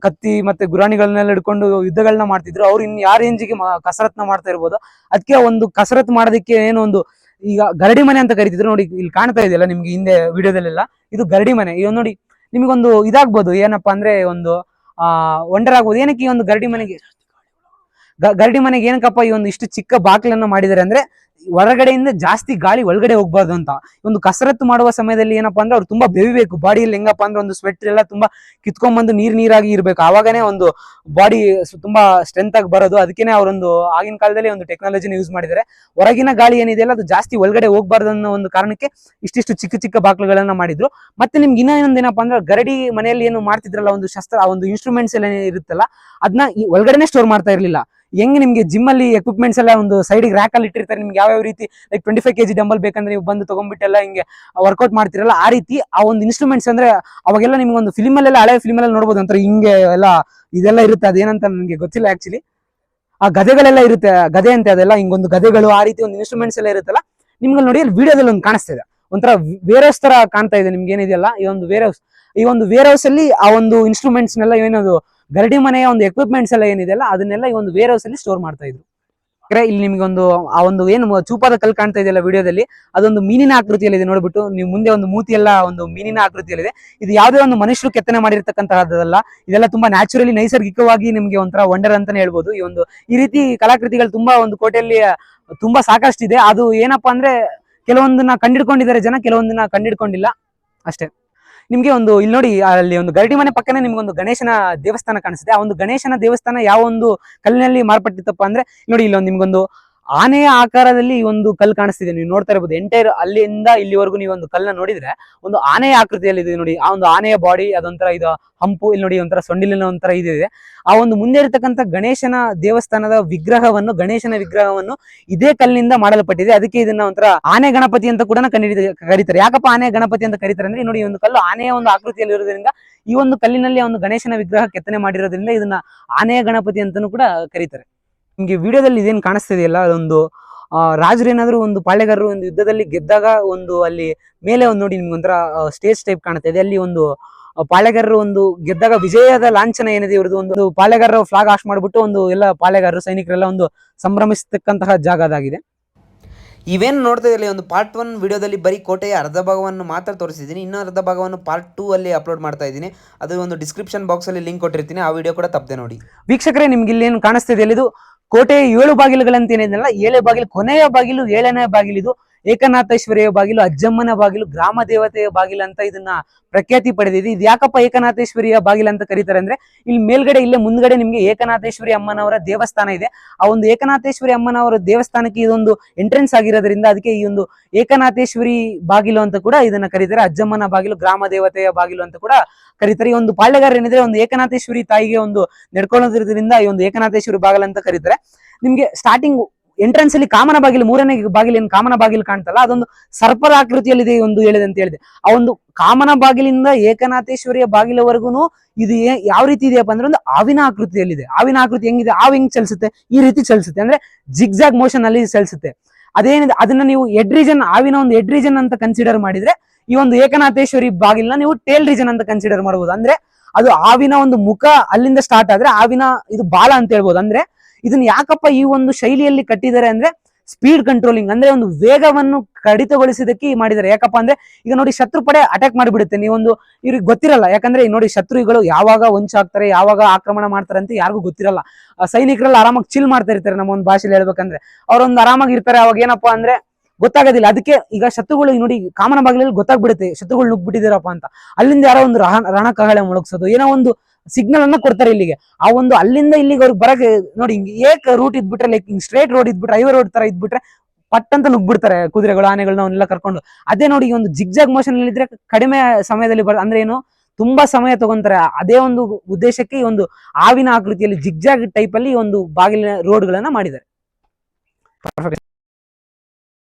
ಕತ್ತಿ ಮತ್ತೆ ಗುರಾಣಿಗಳನ್ನೆಲ್ಲ ಹಿಡ್ಕೊಂಡು ಯುದ್ಧಗಳನ್ನ ಮಾಡ್ತಿದ್ರು. ಅವ್ರು ಇನ್ ಯಾವ ರೇಂಜಿಗೆ ಕಸರತ್ನ ಮಾಡ್ತಾ ಇರ್ಬೋದು? ಅದಕ್ಕೆ ಒಂದು ಕಸರತ್ ಮಾಡೋದಕ್ಕೆ ಏನೋ ಒಂದು ಈಗ ಗರಡಿ ಮನೆ ಅಂತ ಕರಿತಿದ್ರು. ನೋಡಿ, ಇಲ್ಲಿ ಕಾಣ್ತಾ ಇದೆಯಲ್ಲ ನಿಮ್ಗೆ ಹಿಂದೆ ವಿಡಿಯೋದಲ್ಲೆಲ್ಲ? ಇದು ಗರಡಿ ಮನೆ. ಇದು ನೋಡಿ, ನಿಮಗೊಂದು ಇದಾಗ್ಬೋದು. ಏನಪ್ಪಾ ಅಂದ್ರೆ ಒಂದು, ಆ ವಂಡರ್ ಆಗ್ಬೋದು ಏನಕ್ಕೆ ಈ ಒಂದು ಗರಡಿ ಮನೆಗೆ ಗರಡಿ ಮನೆಗೆ ಏನಕ್ಕಪ್ಪ ಈ ಒಂದು ಇಷ್ಟು ಚಿಕ್ಕ ಬಾಗಿಲನ್ನ ಮಾಡಿದ್ದಾರೆ ಅಂದ್ರೆ ಹೊರಗಡೆಯಿಂದ ಜಾಸ್ತಿ ಗಾಳಿ ಒಳಗಡೆ ಹೋಗ್ಬಾರ್ದು ಅಂತ. ಒಂದು ಕಸರತ್ತು ಮಾಡುವ ಸಮಯದಲ್ಲಿ ಏನಪ್ಪಾ ಅಂದ್ರೆ ಅವ್ರು ತುಂಬಾ ಬೆವಿಬೇಕು. ಬಾಡಿಯಲ್ಲಿ ಹೆಂಗಪ್ಪ ಅಂದ್ರೆ ಒಂದು ಸ್ವೆಟ್ ಎಲ್ಲ ತುಂಬಾ ಕಿತ್ಕೊಂಡ್ಬಂದು ನೀರ್ ನೀರಾಗಿ ಇರ್ಬೇಕು. ಆವಾಗನೆ ಒಂದು ಬಾಡಿ ತುಂಬಾ ಸ್ಟ್ರೆಂತ್ ಆಗಿ ಬರೋದು. ಅದಕ್ಕೇನೆ ಅವರೊಂದು ಆಗಿನ ಕಾಲದಲ್ಲಿ ಒಂದು ಟೆಕ್ನಾಲಜಿನ ಯೂಸ್ ಮಾಡಿದ್ದಾರೆ. ಹೊರಗಿನ ಗಾಳಿ ಏನಿದೆಯಲ್ಲ ಅದು ಜಾಸ್ತಿ ಒಳಗಡೆ ಹೋಗ್ಬಾರ್ದು ಅನ್ನೋ ಒಂದು ಕಾರಣಕ್ಕೆ ಇಷ್ಟಿಷ್ಟು ಚಿಕ್ಕ ಚಿಕ್ಕ ಬಾಕ್ಲುಗಳನ್ನ ಮಾಡಿದ್ರು. ಮತ್ತೆ ನಿಮ್ಗೆ ಇನ್ನೊಂದು ಏನಪ್ಪಾ ಅಂದ್ರೆ ಗರಡಿ ಮನೆಯಲ್ಲಿ ಏನು ಮಾಡ್ತಿದ್ರಲ್ಲ, ಒಂದು ಶಸ್ತ್ರ ಒಂದು ಇನ್ಸ್ಟ್ರೂಮೆಂಟ್ಸ್ ಎಲ್ಲ ಇರುತ್ತಲ್ಲ ಅದನ್ನ ಒಳಗಡೆನೆ ಸ್ಟೋರ್ ಮಾಡ್ತಾ ಇರ್ಲಿಲ್ಲ. ಹೆಂಗೆ ನಿಮ್ಗೆ ಜಿಮ್ ಅಲ್ಲಿ ಎಕ್ವಿಪ್ಮೆಂಟ್ಸ್ ಎಲ್ಲ ಒಂದು ಸೈಡಿಗೆ ರ್ಯಾಕ್ ಅಲ್ಲಿ ಇಟ್ಟಿರ್ತಾರೆ, ನಿಮ್ಗೆ ಯಾವ ರೀತಿ like twenty five KG dumbbell ಬೇಕಂದ್ರೆ ನೀವು ಬಂದು ತಗೊಂಡ್ಬಿಟ್ಟೆಲ್ಲ ಹಿಂಗೆ ವರ್ಕೌಟ್ ಮಾಡ್ತಿರಲ್ಲ, ಆ ರೀತಿ ಆ ಒಂದು ಇನ್ಸ್ಟ್ರೂಮೆಂಟ್ಸ್ ಅಂದ್ರೆ ಅವಾಗೆಲ್ಲ ನಿಮ್ಗೆ ಒಂದು ಫಿಲ್ಮ್ ಅಲ್ಲೆಲ್ಲ ಹಳೆ ಫಿಲ್ಮ್ ಅಲ್ಲಿ ನೋಡ್ಬೋದು ಅಂತ ಹಿಂಗೆ ಎಲ್ಲ ಇದೆಲ್ಲ ಇರುತ್ತೆ, ಅದೇನಂತ ನನಗೆ ಗೊತ್ತಿಲ್ಲ ಆಕ್ಚುಲಿ ಆ ಗದೆಗಳೆಲ್ಲ ಇರುತ್ತೆ, ಗದೆ ಅಂತ ಅದೆಲ್ಲ, ಹಿಂಗೊಂದು ಗದೆಗಳು, ಆ ರೀತಿ ಒಂದು ಇನ್ಸ್ಟ್ರೂಮೆಂಟ್ಸ್ ಎಲ್ಲ ಇರುತ್ತಲ್ಲ ನಿಮ್ಗೆ ನೋಡಿ, ಅಲ್ಲಿ ವಿಡಿಯೋದಲ್ಲಿ ಒಂದು ಕಾಣಿಸ್ತಿದೆ. ಒಂಥರ ವೇರ್ ಹೌಸ್ ತರ ಕಾಣ್ತಾ ಇದೆ, ನಿಮ್ಗೆ ಏನಿದೆಯಲ್ಲ, ಈ ಒಂದು ವೇರ್ ಹೌಸ್ ಈ ಒಂದು ವೇರ್ ಹೌಸ್ ಅಲ್ಲಿ ಆ ಒಂದು ಇನ್ಸ್ಟ್ರೂಮೆಂಟ್ಸ್ ನೆಲ್ಲ ಏನದು ಗರಡಿ ಮನೆಯ ಒಂದು ಎಕ್ವಿಪ್ಮೆಂಟ್ಸ್ ಎಲ್ಲ ಏನಿದೆಯಲ್ಲ ಅದನ್ನೆಲ್ಲ ಈ ಒಂದು ವೇರ್ ಹೌಸ್ ಅಲ್ಲಿ ಸ್ಟೋರ್ ಮಾಡ್ತಾ ಇದ್ರು. ಇಲ್ಲಿ ನಿಮಗೆ ಒಂದು, ಆ ಒಂದು ಏನು ಚೂಪಾದ ಕಲ್ ಕಾಣ್ತಾ ಇದೆಯಲ್ಲ ವಿಡಿಯೋದಲ್ಲಿ, ಅದೊಂದು ಮೀನಿನ ಆಕೃತಿಯಲ್ಲಿದೆ ನೋಡ್ಬಿಟ್ಟು, ನೀವು ಮುಂದೆ ಒಂದು ಮೂತಿ ಎಲ್ಲ ಒಂದು ಮೀನಿನ ಆಕೃತಿಯಲ್ಲಿದೆ. ಇದು ಯಾವುದೇ ಒಂದು ಮನುಷ್ಯರು ಕೆತ್ತನೆ ಮಾಡಿರ್ತಕ್ಕಂತಹದ್ದಲ್ಲ ಇದೆಲ್ಲ ತುಂಬಾ ನ್ಯಾಚುರಲಿ ನೈಸರ್ಗಿಕವಾಗಿ ನಿಮಗೆ ಒಂಥರ ವಂಡರ್ ಅಂತಾನೆ ಹೇಳ್ಬೋದು. ಈ ಒಂದು, ಈ ರೀತಿ ಕಲಾಕೃತಿಗಳು ತುಂಬಾ ಒಂದು ಕೋಟೆಯಲ್ಲಿ ತುಂಬಾ ಸಾಕಷ್ಟಿದೆ. ಅದು ಏನಪ್ಪಾ ಅಂದ್ರೆ, ಕೆಲವೊಂದನ್ನ ಕಂಡಿಡ್ಕೊಂಡಿದ್ದಾರೆ ಜನ, ಕೆಲವೊಂದನ್ನ ಕಂಡಿಡ್ಕೊಂಡಿಲ್ಲ. ಅಷ್ಟೇ. ನಿಮ್ಗೆ ಒಂದು, ಇಲ್ಲಿ ನೋಡಿ, ಅಲ್ಲಿ ಒಂದು ಗರಡಿ ಮನೆ ಪಕ್ಕನೆ ನಿಮ್ಗೆ ಒಂದು ಗಣೇಶನ ದೇವಸ್ಥಾನ ಕಾಣಿಸುತ್ತೆ. ಆ ಒಂದು ಗಣೇಶನ ದೇವಸ್ಥಾನ ಯಾವ ಒಂದು ಕಲ್ಲಿನಲ್ಲಿ ಮಾರ್ಪಟ್ಟಿತ್ತಪ್ಪ ಅಂದ್ರೆ ನೋಡಿ ಇಲ್ಲೊಂದು ನಿಮ್ಗೊಂದು ಆನೆಯ ಆಕಾರದಲ್ಲಿ ಈ ಒಂದು ಕಲ್ ಕಾಣಿಸ್ತಿದೆ. ನೀವು ನೋಡ್ತಾ ಇರಬಹುದು ಎಂಟೈರ್ ಅಲ್ಲಿಂದ ಇಲ್ಲಿವರೆಗೂ ನೀವು ಒಂದು ಕಲ್ಲನ್ನ ನೋಡಿದ್ರೆ, ಒಂದು ಆನೆಯ ಆಕೃತಿಯಲ್ಲಿ ಇದೆ ನೋಡಿ. ಆ ಒಂದು ಆನೆಯ ಬಾಡಿ ಅದೊಂಥರ ಇದು ಹಂಪು, ಇಲ್ಲಿ ನೋಡಿ ಒಂಥರ ಸೊಂಡಿಲಿನ ಒಂಥರ ಇದಿದೆ ಆ ಒಂದು ಮುಂದೆ ಇರತಕ್ಕಂಥ ಗಣೇಶನ ದೇವಸ್ಥಾನದ ವಿಗ್ರಹವನ್ನು, ಗಣೇಶನ ವಿಗ್ರಹವನ್ನು ಇದೇ ಕಲ್ಲಿನಿಂದ ಮಾಡಲ್ಪಟ್ಟಿದೆ. ಅದಕ್ಕೆ ಇದನ್ನ ಒಂಥರ ಆನೆ ಗಣಪತಿ ಅಂತ ಕೂಡ ಕರೀತಾರೆ. ಯಾಕಪ್ಪ ಆನೆ ಗಣಪತಿ ಅಂತ ಕರೀತಾರೆ ಅಂದ್ರೆ, ನೋಡಿ ಈ ಒಂದು ಕಲ್ಲು ಆನೆಯ ಒಂದು ಆಕೃತಿಯಲ್ಲಿ ಇರೋದ್ರಿಂದ, ಈ ಒಂದು ಕಲ್ಲಿನಲ್ಲಿ ಒಂದು ಗಣೇಶನ ವಿಗ್ರಹ ಕೆತ್ತನೆ ಮಾಡಿರೋದ್ರಿಂದ ಇದನ್ನ ಆನೆಯ ಗಣಪತಿ ಅಂತಾನೂ ಕೂಡ ಕರೀತಾರೆ. ನಿಮ್ಗೆ ವಿಡಿಯೋದಲ್ಲಿ ಇದೇನು ಕಾಣಿಸ್ತಿದೆಯಲ್ಲ ಅದೊಂದು ರಾಜರು ರಾಜರೇನಾದ್ರೂ ಒಂದು ಪಾಳೆಗಾರರು ಒಂದು ಯುದ್ಧದಲ್ಲಿ ಗೆದ್ದಾಗ ಒಂದು ಅಲ್ಲಿ ಮೇಲೆ ಒಂದು ನೋಡಿ ನಿಮ್ಗೆ ಒಂಥರ ಸ್ಟೇಜ್ ಟೈಪ್ ಕಾಣುತ್ತೆ. ಇದೆ ಅಲ್ಲಿ ಒಂದು ಪಾಳೆಗಾರರು ಒಂದು ಗೆದ್ದಾಗ ವಿಜಯದ ಲಾಂಛನ ಏನಿದೆ ಇವ್ರದ್ದು, ಒಂದು ಪಾಳೆಗಾರರು ಫ್ಲಾಗ್ ಆಶ್ ಮಾಡಿಬಿಟ್ಟು ಒಂದು ಎಲ್ಲ ಪಾಳೆಗಾರರು, ಸೈನಿಕರೆಲ್ಲ ಒಂದು ಸಂಭ್ರಮಿಸತಕ್ಕಂತಹ ಜಾಗ ಅದಾಗಿದೆ. ಇವೇನು ನೋಡ್ತಾ ಇರಲಿ ಒಂದು ಪಾರ್ಟ್ ಒನ್ ವಿಡಿಯೋದಲ್ಲಿ ಬರೀ ಕೋಟೆಯ ಅರ್ಧ ಭಾಗವನ್ನು ಮಾತ್ರ ತೋರಿಸಿದ್ದೀನಿ. ಇನ್ನೂ ಅರ್ಧ ಭಾಗವನ್ನು ಪಾರ್ಟ್ ಟೂ ಅಲ್ಲಿ ಅಪ್ಲೋಡ್ ಮಾಡ್ತಾ ಇದ್ದೀನಿ. ಅದು ಒಂದು ಡಿಸ್ಕ್ರಿಪ್ಷನ್ ಬಾಕ್ಸಲ್ಲಿ ಲಿಂಕ್ ಕೊಟ್ಟಿರ್ತೀನಿ. ಆ ವಿಡಿಯೋ ಕೂಡ ತಪ್ಪದೆ ನೋಡಿ. ವೀಕ್ಷಕರೇ ನಿಮ್ಗೆ ಇಲ್ಲಿ ಏನು ಕಾಣಿಸ್ತಿದೆ ಇದು? ಕೋಟೆಯ ಏಳು ಬಾಗಿಲುಗಳಂತ ಏನಿದೆಯಲ್ಲ ಏಳೇ ಬಾಗಿಲು, ಕೊನೆಯ ಬಾಗಿಲು, ಏಳನೇ ಬಾಗಿಲು ಇದು ಏಕನಾಥೇಶ್ವರಿಯ ಬಾಗಿಲು, ಅಜ್ಜಮ್ಮನ ಬಾಗಿಲು, ಗ್ರಾಮ ದೇವತೆಯ ಬಾಗಿಲು ಅಂತ ಇದನ್ನ ಪ್ರಖ್ಯಾತಿ ಪಡೆದಿದೆ. ಇದು ಯಾಕಪ್ಪ ಏಕನಾಥೇಶ್ವರಿಯ ಬಾಗಿಲು ಅಂತ ಕರೀತಾರೆ ಅಂದ್ರೆ, ಇಲ್ಲಿ ಮೇಲ್ಗಡೆ, ಇಲ್ಲೇ ಮುಂದ್ಗಡೆ ನಿಮ್ಗೆ ಏಕನಾಥೇಶ್ವರಿ ಅಮ್ಮನವರ ದೇವಸ್ಥಾನ ಇದೆ. ಆ ಒಂದು ಏಕನಾಥೇಶ್ವರಿ ಅಮ್ಮನವರ ದೇವಸ್ಥಾನಕ್ಕೆ ಇದೊಂದು ಎಂಟ್ರೆನ್ಸ್ ಆಗಿರೋದ್ರಿಂದ ಅದಕ್ಕೆ ಈ ಒಂದು ಏಕನಾಥೇಶ್ವರಿ ಬಾಗಿಲು ಅಂತ ಕೂಡ ಇದನ್ನ ಕರೀತಾರೆ. ಅಜ್ಜಮ್ಮನ ಬಾಗಿಲು, ಗ್ರಾಮ ದೇವತೆಯ ಬಾಗಿಲು ಅಂತ ಕೂಡ ಕರೀತಾರೆ. ಈ ಒಂದು ಪಾಳ್ಯಗಾರ ಏನಿದ್ರೆ, ಒಂದು ಏಕನಾಥೇಶ್ವರಿ ತಾಯಿಗೆ ಒಂದು ನಡ್ಕೊಳ್ಳೋದ್ರಿಂದ ಈ ಒಂದು ಏಕನಾಥೇಶ್ವರಿ ಬಾಗಿಲು ಅಂತ ಕರೀತಾರೆ. ನಿಮ್ಗೆ ಸ್ಟಾರ್ಟಿಂಗ್ ಎಂಟ್ರೆನ್ಸ್ ಅಲ್ಲಿ ಕಾಮನ ಬಾಗಿಲು, ಮೂರನೇ ಬಾಗಿಲು ಏನು ಕಾಮನ ಬಾಗಿಲು ಕಾಣ್ತಲ್ಲ, ಅದೊಂದು ಸರ್ಪದ ಆಕೃತಿಯಲ್ಲಿದೆ ಒಂದು ಹೇಳಿದೆ ಅಂತ ಹೇಳಿದೆ. ಆ ಒಂದು ಕಾಮನ ಬಾಗಿಲಿಂದ ಏಕನಾಥೇಶ್ವರಿಯ ಬಾಗಿಲವರೆಗೂ ಇದು ಯಾವ ರೀತಿ ಇದೆಯಪ್ಪ ಅಂದ್ರೆ ಒಂದು ಆವಿನ ಆಕೃತಿಯಲ್ಲಿದೆ. ಆವಿನ ಆಕೃತಿ ಹೆಂಗಿದೆ? ಆವ್ ಹೆಂಗ್ ಚಲಿಸುತ್ತೆ, ಈ ರೀತಿ ಚಲಿಸುತ್ತೆ. ಅಂದ್ರೆ ಜಿಗ್ಜಾಗ್ ಮೋಷನ್ ಅಲ್ಲಿ ಚಲಿಸುತ್ತೆ. ಅದೇನಿದೆ? ಅದನ್ನ ನೀವು ಎಡ್ ರೀಜನ್ ಆವಿನ ಒಂದು ಎಡ್ ರೀಜನ್ ಅಂತ ಕನ್ಸಿಡರ್ ಮಾಡಿದ್ರೆ, ಈ ಒಂದು ಏಕನಾಥೇಶ್ವರಿ ಬಾಗಿಲನ್ನ ನೀವು ಟೇಲ್ ರೀಜನ್ ಅಂತ ಕನ್ಸಿಡರ್ ಮಾಡಬಹುದು ಅಂದ್ರೆ ಅದು ಆವಿನ ಒಂದು ಮುಖ ಅಲ್ಲಿಂದ ಸ್ಟಾರ್ಟ್ ಆದ್ರೆ ಆವಿನ ಇದು ಬಾಲ ಅಂತ ಹೇಳ್ಬೋದು. ಅಂದ್ರೆ ಇದನ್ನ ಯಾಕಪ್ಪ ಈ ಒಂದು ಶೈಲಿಯಲ್ಲಿ ಕಟ್ಟಿದ್ದಾರೆ ಅಂದ್ರೆ ಸ್ಪೀಡ್ ಕಂಟ್ರೋಲಿಂಗ್ ಅಂದ್ರೆ ಒಂದು ವೇಗವನ್ನು ಕಡಿತಗೊಳಿಸಿದಕ್ಕೆ ಮಾಡಿದ್ದಾರೆ. ಯಾಕಪ್ಪ ಅಂದ್ರೆ ಈಗ ನೋಡಿ ಶತ್ರು ಪಡೆ ಅಟ್ಯಾಕ್ ಮಾಡಿಬಿಡುತ್ತೆ. ನೀವೊಂದು ಇವ್ರಿಗೆ ಗೊತ್ತಿರಲ್ಲ. ಯಾಕಂದ್ರೆ ನೋಡಿ ಶತ್ರುಗಳು ಯಾವಾಗ ಹೊಂಚಾಗ್ತಾರೆ ಯಾವಾಗ ಆಕ್ರಮಣ ಮಾಡ್ತಾರೆ ಅಂತ ಯಾರಿಗೂ ಗೊತ್ತಿರಲ್ಲ. ಸೈನಿಕರೆಲ್ಲ ಆರಾಮಾಗಿ ಚಿಲ್ ಮಾಡ್ತಾ ಇರ್ತಾರೆ ನಮ್ಮ ಒಂದು ಭಾಷೆಯಲ್ಲಿ ಹೇಳ್ಬೇಕಂದ್ರೆ. ಅವ್ರೊಂದು ಆರಾಮಾಗಿ ಇರ್ತಾರೆ. ಅವಾಗ ಏನಪ್ಪಾ ಅಂದ್ರೆ ಗೊತ್ತಾಗೋದಿಲ್ಲ. ಅದಕ್ಕೆ ಈಗ ಶತ್ರುಗಳು ನೋಡಿ ಕಾಮನ ಬಾಗಿಲಲ್ಲಿ ಗೊತ್ತಾಗ್ಬಿಡುತ್ತೆ. ಶತ್ರುಗಳು ನುಗ್ಬಿಟ್ಟಿದಾರಪ್ಪ ಅಂತ. ಅಲ್ಲಿಂದ ಯಾರೋ ಒಂದು ರಣ ಕಹಳೆ ಮುಳುಗಿಸೋದು, ಏನೋ ಒಂದು ಸಿಗ್ನಲ್ ಅನ್ನ ಕೊಡ್ತಾರೆ ಇಲ್ಲಿಗೆ. ಆ ಒಂದು ಅಲ್ಲಿಂದ ಇಲ್ಲಿಗೆ ಅವ್ರಿಗೆ ಬರಕ್ಕೆ ನೋಡಿ ಹಿಂಗೆ ಏಕ್ ರೂಟ್ ಇದ್ಬಿಟ್ರೆ ಲೈಕ್ ಹಿಂಗ್ ಸ್ಟ್ರೇಟ್ ರೋಡ್ ಇದ್ಬಿಟ್ರೆ ಹೈವೇ ರೋಡ್ ತರ ಇದ್ಬಿಟ್ರೆ ಪಟ್ ಅಂತ ನುಗ್ಬಿಡ್ತಾರೆ ಕುದುರೆಗಳು ಆನೆಗಳನ್ನ ಅವನ್ನೆಲ್ಲ ಕರ್ಕೊಂಡು. ಅದೇ ನೋಡಿ ಈ ಒಂದು ಜಿಗ್ಜಾಗ್ ಮೋಷನ್ ಅಲ್ಲಿ ಇದ್ರೆ ಕಡಿಮೆ ಸಮಯದಲ್ಲಿ ಬರ್, ಅಂದ್ರೆ ಏನು? ತುಂಬಾ ಸಮಯ ತಗೊಂತಾರೆ. ಅದೇ ಒಂದು ಉದ್ದೇಶಕ್ಕೆ ಈ ಒಂದು ಆವಿನ ಆಕೃತಿಯಲ್ಲಿ ಜಿಗ್ಜಾಗ್ ಟೈಪ್ ಅಲ್ಲಿ ಒಂದು ಬಾಗಿಲಿನ ರೋಡ್ಗಳನ್ನ ಮಾಡಿದ್ದಾರೆ.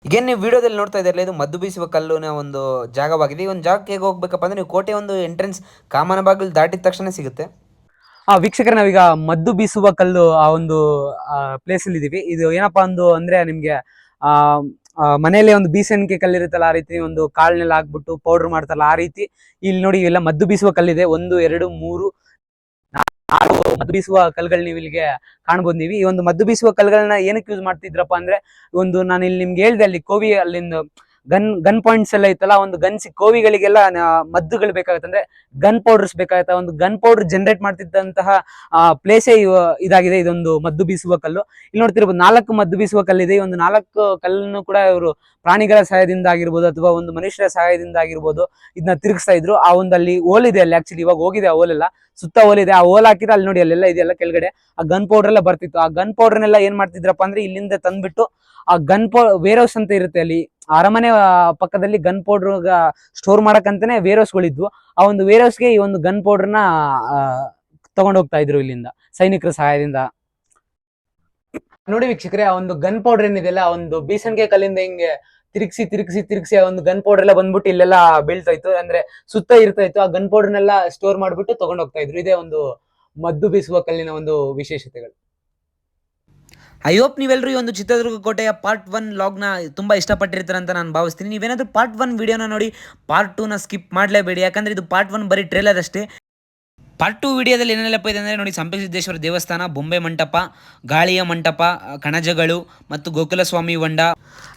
ಈಗ ನೀವು ವಿಡಿಯೋದಲ್ಲಿ ನೋಡ್ತಾ ಇದ್ರಲ್ಲ ಇದು ಮದ್ದು ಬೀಸುವ ಕಲ್ಲುನ ಒಂದು ಜಾಗವಾಗಿದೆ. ಈ ಒಂದು ಜಾಗಕ್ಕೆ ಹೇಗೆ ಹೋಗ್ಬೇಕಪ್ಪ ಅಂದ್ರೆ ನೀವು ಕೋಟೆ ಒಂದು ಎಂಟ್ರೆನ್ಸ್ ಕಾಮನ ಬಾಗಿಲು ದಾಟಿದ ತಕ್ಷಣ ಸಿಗುತ್ತೆ. ಆ ವೀಕ್ಷಕರ ನಾವೀಗ ಮದ್ದು ಬೀಸುವ ಕಲ್ಲು ಆ ಒಂದು ಪ್ಲೇಸ್ ಅಲ್ಲಿ ಇದೀವಿ. ಇದು ಏನಪ್ಪಾ ಒಂದು ಅಂದ್ರೆ ನಿಮ್ಗೆ ಆ ಆ, ಮನೆಯಲ್ಲೇ ಒಂದು ಬೀಸಣಿಕೆ ಕಲ್ಲಿರುತ್ತಲ್ಲ ಆ ರೀತಿ ಒಂದು ಕಾಳ್ನೆಲ್ಲ ಹಾಕ್ಬಿಟ್ಟು ಪೌಡರ್ ಮಾಡ್ತಾರಲ್ಲ ಆ ರೀತಿ. ಇಲ್ಲಿ ನೋಡಿ ಇವೆಲ್ಲ ಮದ್ದು ಬೀಸುವ ಕಲ್ಲಿದೆ. ಒಂದು ಎರಡು ಮೂರು ನಾಲ್ಕು ಮದ್ದು ಬೀಸುವ ಕಲ್ಗಳು ನೀವು ಇಲ್ಲಿಗೆ ಕಾಣ್ಬೋದು ನೀವು ಈ ಒಂದು ಮದ್ದು ಬೀಸುವ ಕಲ್ಗಳನ್ನ ಏನಕ್ಕೆ ಯೂಸ್ ಮಾಡ್ತಿದ್ರಪ್ಪ ಅಂದ್ರೆ, ಒಂದು ನಾನು ಇಲ್ಲಿ ನಿಮ್ಗೆ ಹೇಳ್ದೆ ಅಲ್ಲಿ ಕೋವಿ ಅಲ್ಲಿಂದ ಗನ್ ಗನ್ ಪಾಯಿಂಟ್ಸ್ ಎಲ್ಲ ಇತ್ತಲ್ಲ ಒಂದು ಒಂದು ಗನ್ಸ್ ಕೋವಿಗಳಿಗೆಲ್ಲ ಮದ್ದುಗಳು ಬೇಕಾಗುತ್ತೆ. ಅಂದ್ರೆ ಗನ್ ಪೌಡರ್ಸ್ ಬೇಕಾಗುತ್ತೆ. ಒಂದು ಗನ್ ಪೌಡರ್ ಜನರೇಟ್ ಮಾಡ್ತಿದ್ದಂತಹ ಪ್ಲೇಸೇ ಇದಾಗಿದೆ. ಇದೊಂದು ಮದ್ದು ಬೀಸುವ ಕಲ್ಲು. ಇಲ್ಲಿ ನೋಡ್ತಿರ್ಬೋದು, ನಾಲ್ಕು ಮದ್ದು ಬೀಸುವ ಕಲ್ಲಿದೆ. ಒಂದು ನಾಲ್ಕು ಕಲ್ಲನ್ನು ಕೂಡ ಇವರು ಪ್ರಾಣಿಗಳ ಸಹಾಯದಿಂದ ಆಗಿರ್ಬೋದು, ಅಥವಾ ಒಂದು ಮನುಷ್ಯರ ಸಹಾಯದಿಂದ ಆಗಿರ್ಬೋದು ಇದನ್ನ ತಿರುಗಿಸ್ತಾ ಇದ್ರು. ಆ ಒಂದು ಅಲ್ಲಿ ಓಲ್ ಇದೆ ಅಲ್ಲಿ ಆಕ್ಚುಲಿ ಇವಾಗ ಹೋಗಿದೆ ಆ ಓಲೆಲ್ಲ ಸುತ್ತ ಓಲ್ ಇದೆ. ಆ ಓಲ್ ಹಾಕಿದ್ರೆ ಅಲ್ಲಿ ನೋಡಿ, ಅಲ್ಲೆಲ್ಲ ಇದೆಯಲ್ಲ ಕೆಳಗಡೆ. ಆ ಗನ್ ಪೌಡರ್ ಎಲ್ಲ ಬರ್ತಿತ್ತು. ಆ ಗನ್ ಪೌಡರ್ನೆಲ್ಲ ಏನ್ ಮಾಡ್ತಿದ್ರಪ್ಪ ಅಂದ್ರೆ, ಇಲ್ಲಿಂದ ತಂದ್ಬಿಟ್ಟು ಆ ಗನ್ ಪೌ ವೇರ್ ಹೌಸ್ ಅಂತ ಇರುತ್ತೆ ಅಲ್ಲಿ. ಅರಮನೆ ಪಕ್ಕದಲ್ಲಿ ಗನ್ ಪೌಡರ್ ಸ್ಟೋರ್ ಮಾಡಕ್ಕಂತಾನೆ ವೇರ್ ಹೌಸ್ಗಳಿದ್ವು ಆ ಒಂದು ವೇರ್ ಹೌಸ್ಗೆ ಈ ಒಂದು ಗನ್ ಪೌಡರ್ನ ತಗೊಂಡು ಹೋಗ್ತಾ ಇದ್ರು ಇಲ್ಲಿಂದ, ಸೈನಿಕರ ಸಹಾಯದಿಂದ. ನೋಡಿ ವೀಕ್ಷಕರೇ, ಆ ಒಂದು ಗನ್ ಪೌಡರ್ ಏನಿದೆಯಲ್ಲ ಆ ಒಂದು ಬೀಸಣಿಗೆ ಕಲ್ಲಿಂದ ಹಿಂಗೆ ತಿರುಗಿಸಿ ತಿರುಗಿಸಿ ತಿರುಗಿಸಿ ಆ ಒಂದು ಗನ್ ಪೌಡರ್ ಎಲ್ಲ ಬಂದ್ಬಿಟ್ಟು ಇಲ್ಲೆಲ್ಲ ಬೀಳ್ತಾ ಇತ್ತು. ಅಂದ್ರೆ ಸುತ್ತ ಇರ್ತಾ ಇತ್ತು. ಆ ಗನ್ ಪೌಡರ್ನೆಲ್ಲ ಸ್ಟೋರ್ ಮಾಡ್ಬಿಟ್ಟು ತಗೊಂಡು ಹೋಗ್ತಾ ಇದ್ರು. ಇದೇ ಒಂದು ಮದ್ದು ಬೀಸುವ ಕಲ್ಲಿನ ಒಂದು ವಿಶೇಷತೆಗಳು. ಐ ಹೋಪ್ ನೀವೆಲ್ಲರೂ ಈ ಒಂದು ಚಿತ್ರದುರ್ಗ ಕೋಟೆಯ ಪಾರ್ಟ್ ಒನ್ ಲಾಗ್ನ ತುಂಬ ಇಷ್ಟಪಟ್ಟಿರ್ತಾರೆ ಅಂತ ನಾನು ಭಾವಿಸ್ತೀನಿ. ನೀವೇನಾದರೂ ಪಾರ್ಟ್ ಒನ್ ವಿಡಿಯೋನ ನೋಡಿ ಪಾರ್ಟ್ ಟೂನ ಸ್ಕಿಪ್ ಮಾಡಲೇಬೇಡಿ. ಯಾಕಂದರೆ ಇದು ಪಾರ್ಟ್ ಒನ್ ಬರೀ ಟ್ರೇಲರ್ ಅಷ್ಟೇ. ಪಾರ್ಟ್ ಟು ವಿಡಿಯೋದಲ್ಲಿ ಏನೆಲ್ಲಪ್ಪ ಇದೆ ಅಂದರೆ ನೋಡಿ ಸಂಪಸಿದ್ದೇಶ್ವರ ದೇವಸ್ಥಾನ, ಬೊಂಬೆ ಮಂಟಪ, ಗಾಳಿಯ ಮಂಟಪ, ಕಣಜಗಳು ಮತ್ತು ಗೋಕುಲಸ್ವಾಮಿ ಹೊಂಡ,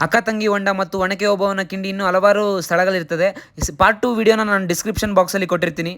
ಅಕ್ಕ ತಂಗಿ ಹೊಂಡ ಮತ್ತು ಒಣಕೆ ಓಬವ್ವನ ಕಿಂಡಿ ಇನ್ನೂ ಹಲವಾರು ಸ್ಥಳಗಳಿರ್ತದೆ. ಪಾರ್ಟ್ ಟು ವಿಡಿಯೋನ ನಾನು ಡಿಸ್ಕ್ರಿಪ್ಷನ್ ಬಾಕ್ಸಲ್ಲಿ ಕೊಟ್ಟಿರ್ತೀನಿ.